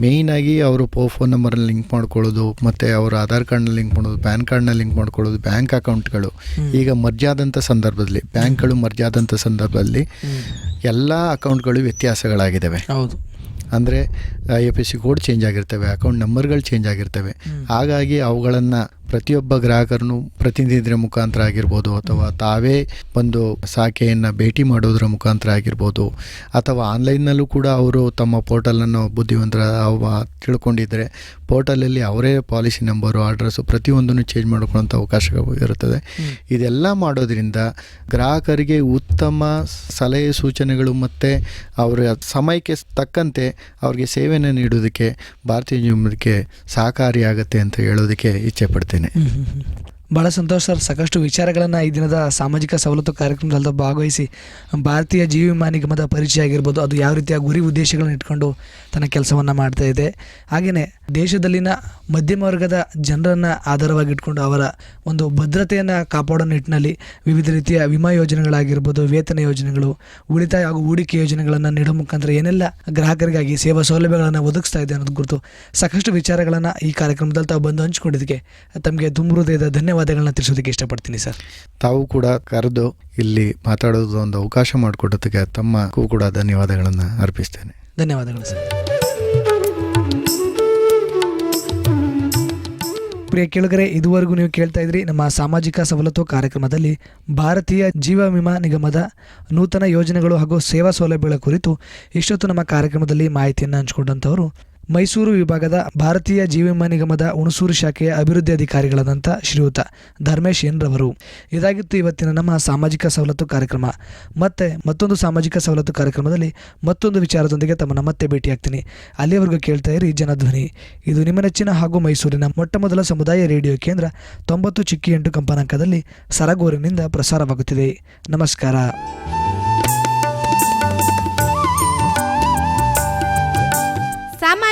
ಮೇಯ್ನಾಗಿ ಅವರು ಪೋ ಫೋನ್ ನಂಬರ್ನ ಲಿಂಕ್ ಮಾಡ್ಕೊಳ್ಳೋದು ಮತ್ತು ಅವರ ಆಧಾರ್ ಕಾರ್ಡ್ನ ಲಿಂಕ್ ಮಾಡೋದು ಪ್ಯಾನ್ ಕಾರ್ಡ್ನ ಲಿಂಕ್ ಮಾಡ್ಕೊಳ್ಳೋದು ಬ್ಯಾಂಕ್ ಅಕೌಂಟ್ಗಳು. ಈಗ ಮರ್ಜಾದಂಥ ಸಂದರ್ಭದಲ್ಲಿ ಬ್ಯಾಂಕ್ಗಳು ಮರ್ಜಾದಂಥ ಸಂದರ್ಭದಲ್ಲಿ ಎಲ್ಲ ಅಕೌಂಟ್ಗಳು ವ್ಯತ್ಯಾಸಗಳಾಗಿದ್ದಾವೆ. ಹೌದು. ಅಂದರೆ I F S C code change ಆಗಿರ್ತವೆ ಅಕೌಂಟ್ ನಂಬರ್ಗಳು ಚೇಂಜ್ ಆಗಿರ್ತವೆ. ಹಾಗಾಗಿ ಅವುಗಳನ್ನು ಪ್ರತಿಯೊಬ್ಬ ಗ್ರಾಹಕರನ್ನು ಪ್ರತಿನಿಧಿಯ ಮುಖಾಂತರ ಆಗಿರ್ಬೋದು ಅಥವಾ ತಾವೇ ಒಂದು ಶಾಖೆಯನ್ನು ಭೇಟಿ ಮಾಡೋದರ ಮುಖಾಂತರ ಆಗಿರ್ಬೋದು ಅಥವಾ ಆನ್ಲೈನ್ನಲ್ಲೂ ಕೂಡ ಅವರು ತಮ್ಮ ಪೋರ್ಟಲನ್ನು ಬುದ್ಧಿವಂತರ ತಿಳ್ಕೊಂಡಿದ್ದರೆ ಪೋರ್ಟಲಲ್ಲಿ ಅವರೇ ಪಾಲಿಸಿ ನಂಬರು ಅಡ್ರೆಸ್ಸು ಪ್ರತಿಯೊಂದನ್ನು ಚೇಂಜ್ ಮಾಡ್ಕೊಳ್ಳೋಂಥ ಅವಕಾಶ ಇರುತ್ತದೆ. ಇದೆಲ್ಲ ಮಾಡೋದ್ರಿಂದ ಗ್ರಾಹಕರಿಗೆ ಉತ್ತಮ ಸಲಹೆ ಸೂಚನೆಗಳು ಮತ್ತು ಅವರ ಸಮಯಕ್ಕೆ ತಕ್ಕಂತೆ ಅವ್ರಿಗೆ ಸೇವೆಯನ್ನು ನೀಡೋದಕ್ಕೆ ಭಾರತೀಯ ಜೀವನಕ್ಕೆ ಸಹಕಾರಿಯಾಗುತ್ತೆ ಅಂತ ಹೇಳೋದಕ್ಕೆ ಇಚ್ಛೆ ಪಡ್ತೀನಿ. ಮಾಡ್ತೀನಿ ಭಾಳ ಸಂತೋಷ ಸರ್. ಸಾಕಷ್ಟು ವಿಚಾರಗಳನ್ನು ಈ ದಿನದ ಸಾಮಾಜಿಕ ಸವಲತ್ತು ಕಾರ್ಯಕ್ರಮದಲ್ಲಿ ಭಾಗವಹಿಸಿ, ಭಾರತೀಯ ಜೀವ ವಿಮಾ ನಿಗಮದ ಪರಿಚಯ ಆಗಿರ್ಬೋದು, ಅದು ಯಾವ ರೀತಿಯ ಗುರಿ ಉದ್ದೇಶಗಳನ್ನು ಇಟ್ಕೊಂಡು ತನ್ನ ಕೆಲಸವನ್ನು ಮಾಡ್ತಾ ಇದೆ. ಹಾಗೆಯೇ ದೇಶದಲ್ಲಿನ ಮಧ್ಯಮ ವರ್ಗದ ಜನರನ್ನು ಆಧಾರವಾಗಿಟ್ಕೊಂಡು ಅವರ ಒಂದು ಭದ್ರತೆಯನ್ನು ಕಾಪಾಡೋ ನಿಟ್ಟಿನಲ್ಲಿ ವಿವಿಧ ರೀತಿಯ ವಿಮಾ ಯೋಜನೆಗಳಾಗಿರ್ಬೋದು, ವೇತನ ಯೋಜನೆಗಳು, ಉಳಿತಾಯ ಹಾಗೂ ಹೂಡಿಕೆ ಯೋಜನೆಗಳನ್ನು ನೀಡೋ ಮುಖಾಂತರ ಏನೆಲ್ಲ ಗ್ರಾಹಕರಿಗಾಗಿ ಸೇವಾ ಸೌಲಭ್ಯಗಳನ್ನು ಒದಗಿಸ್ತಾ ಇದೆ ಅನ್ನೋದು ಕುರಿತು ಸಾಕಷ್ಟು ವಿಚಾರಗಳನ್ನು ಈ ಕಾರ್ಯಕ್ರಮದಲ್ಲಿ ತಾವು ಬಂದು ಹಂಚಿಕೊಂಡಿದ್ದಕ್ಕೆ ತಮಗೆ ತುಂಬ ಹೃದಯದ ಧನ್ಯವಾದಗಳನ್ನ ತಿಳಿಸೋದಕ್ಕೆ ಇಷ್ಟಪಡ್ತೀನಿ ಸರ್. ತಾವು ಕೂಡ ಕರೆದು ಇಲ್ಲಿ ಮಾತಾಡೋದು ಒಂದು ಅವಕಾಶ ಮಾಡಿಕೊಡೋದಕ್ಕೆ ತಮ್ಮಕ್ಕೂ ಕೂಡ ಧನ್ಯವಾದಗಳನ್ನು ಅರ್ಪಿಸ್ತೇನೆ. ಧನ್ಯವಾದಗಳು ಸರ್. ಪ್ರಿಯ ಕೇಳಿದರೆ ಇದುವರೆಗೂ ನೀವು ಕೇಳ್ತಾ ಇದ್ರಿ ನಮ್ಮ ಸಾಮಾಜಿಕ ಸವಲತ್ತು ಕಾರ್ಯಕ್ರಮದಲ್ಲಿ ಭಾರತೀಯ ಜೀವ ವಿಮಾ ನಿಗಮದ ನೂತನ ಯೋಜನೆಗಳು ಹಾಗೂ ಸೇವಾ ಸೌಲಭ್ಯಗಳ ಕುರಿತು ಇಷ್ಟೊತ್ತು ನಮ್ಮ ಕಾರ್ಯಕ್ರಮದಲ್ಲಿ ಮಾಹಿತಿಯನ್ನು ಹಂಚಿಕೊಂಡಂಥವರು ಮೈಸೂರು ವಿಭಾಗದ ಭಾರತೀಯ ಜೀವಿಮಾ ನಿಗಮದ ಹುಣಸೂರು ಶಾಖೆಯ ಅಭಿವೃದ್ಧಿ ಅಧಿಕಾರಿಗಳಾದಂಥ ಶ್ರೀಯುತ ಧರ್ಮೇಶ್ ಎನ್ ಇದಾಗಿತ್ತು ಇವತ್ತಿನ ನಮ್ಮ ಸಾಮಾಜಿಕ ಸವಲತ್ತು ಕಾರ್ಯಕ್ರಮ. ಮತ್ತೆ ಮತ್ತೊಂದು ಸಾಮಾಜಿಕ ಸವಲತ್ತು ಕಾರ್ಯಕ್ರಮದಲ್ಲಿ ಮತ್ತೊಂದು ವಿಚಾರದೊಂದಿಗೆ ತಮ್ಮನ್ನು ಮತ್ತೆ ಭೇಟಿಯಾಗ್ತೀನಿ. ಅಲ್ಲಿಯವರೆಗೂ ಕೇಳ್ತಾ ಇರಿ ಜನಧ್ವನಿ. ಇದು ನಿಮ್ಮ ನೆಚ್ಚಿನ ಹಾಗೂ ಮೈಸೂರಿನ ಮೊಟ್ಟಮೊದಲ ಸಮುದಾಯ ರೇಡಿಯೋ ಕೇಂದ್ರ ತೊಂಬತ್ತು ಚಿಕ್ಕಿ ಎಂಟು ಕಂಪನಾಂಕದಲ್ಲಿ ಸರಗೂರಿನಿಂದ ಪ್ರಸಾರವಾಗುತ್ತಿದೆ. ನಮಸ್ಕಾರ.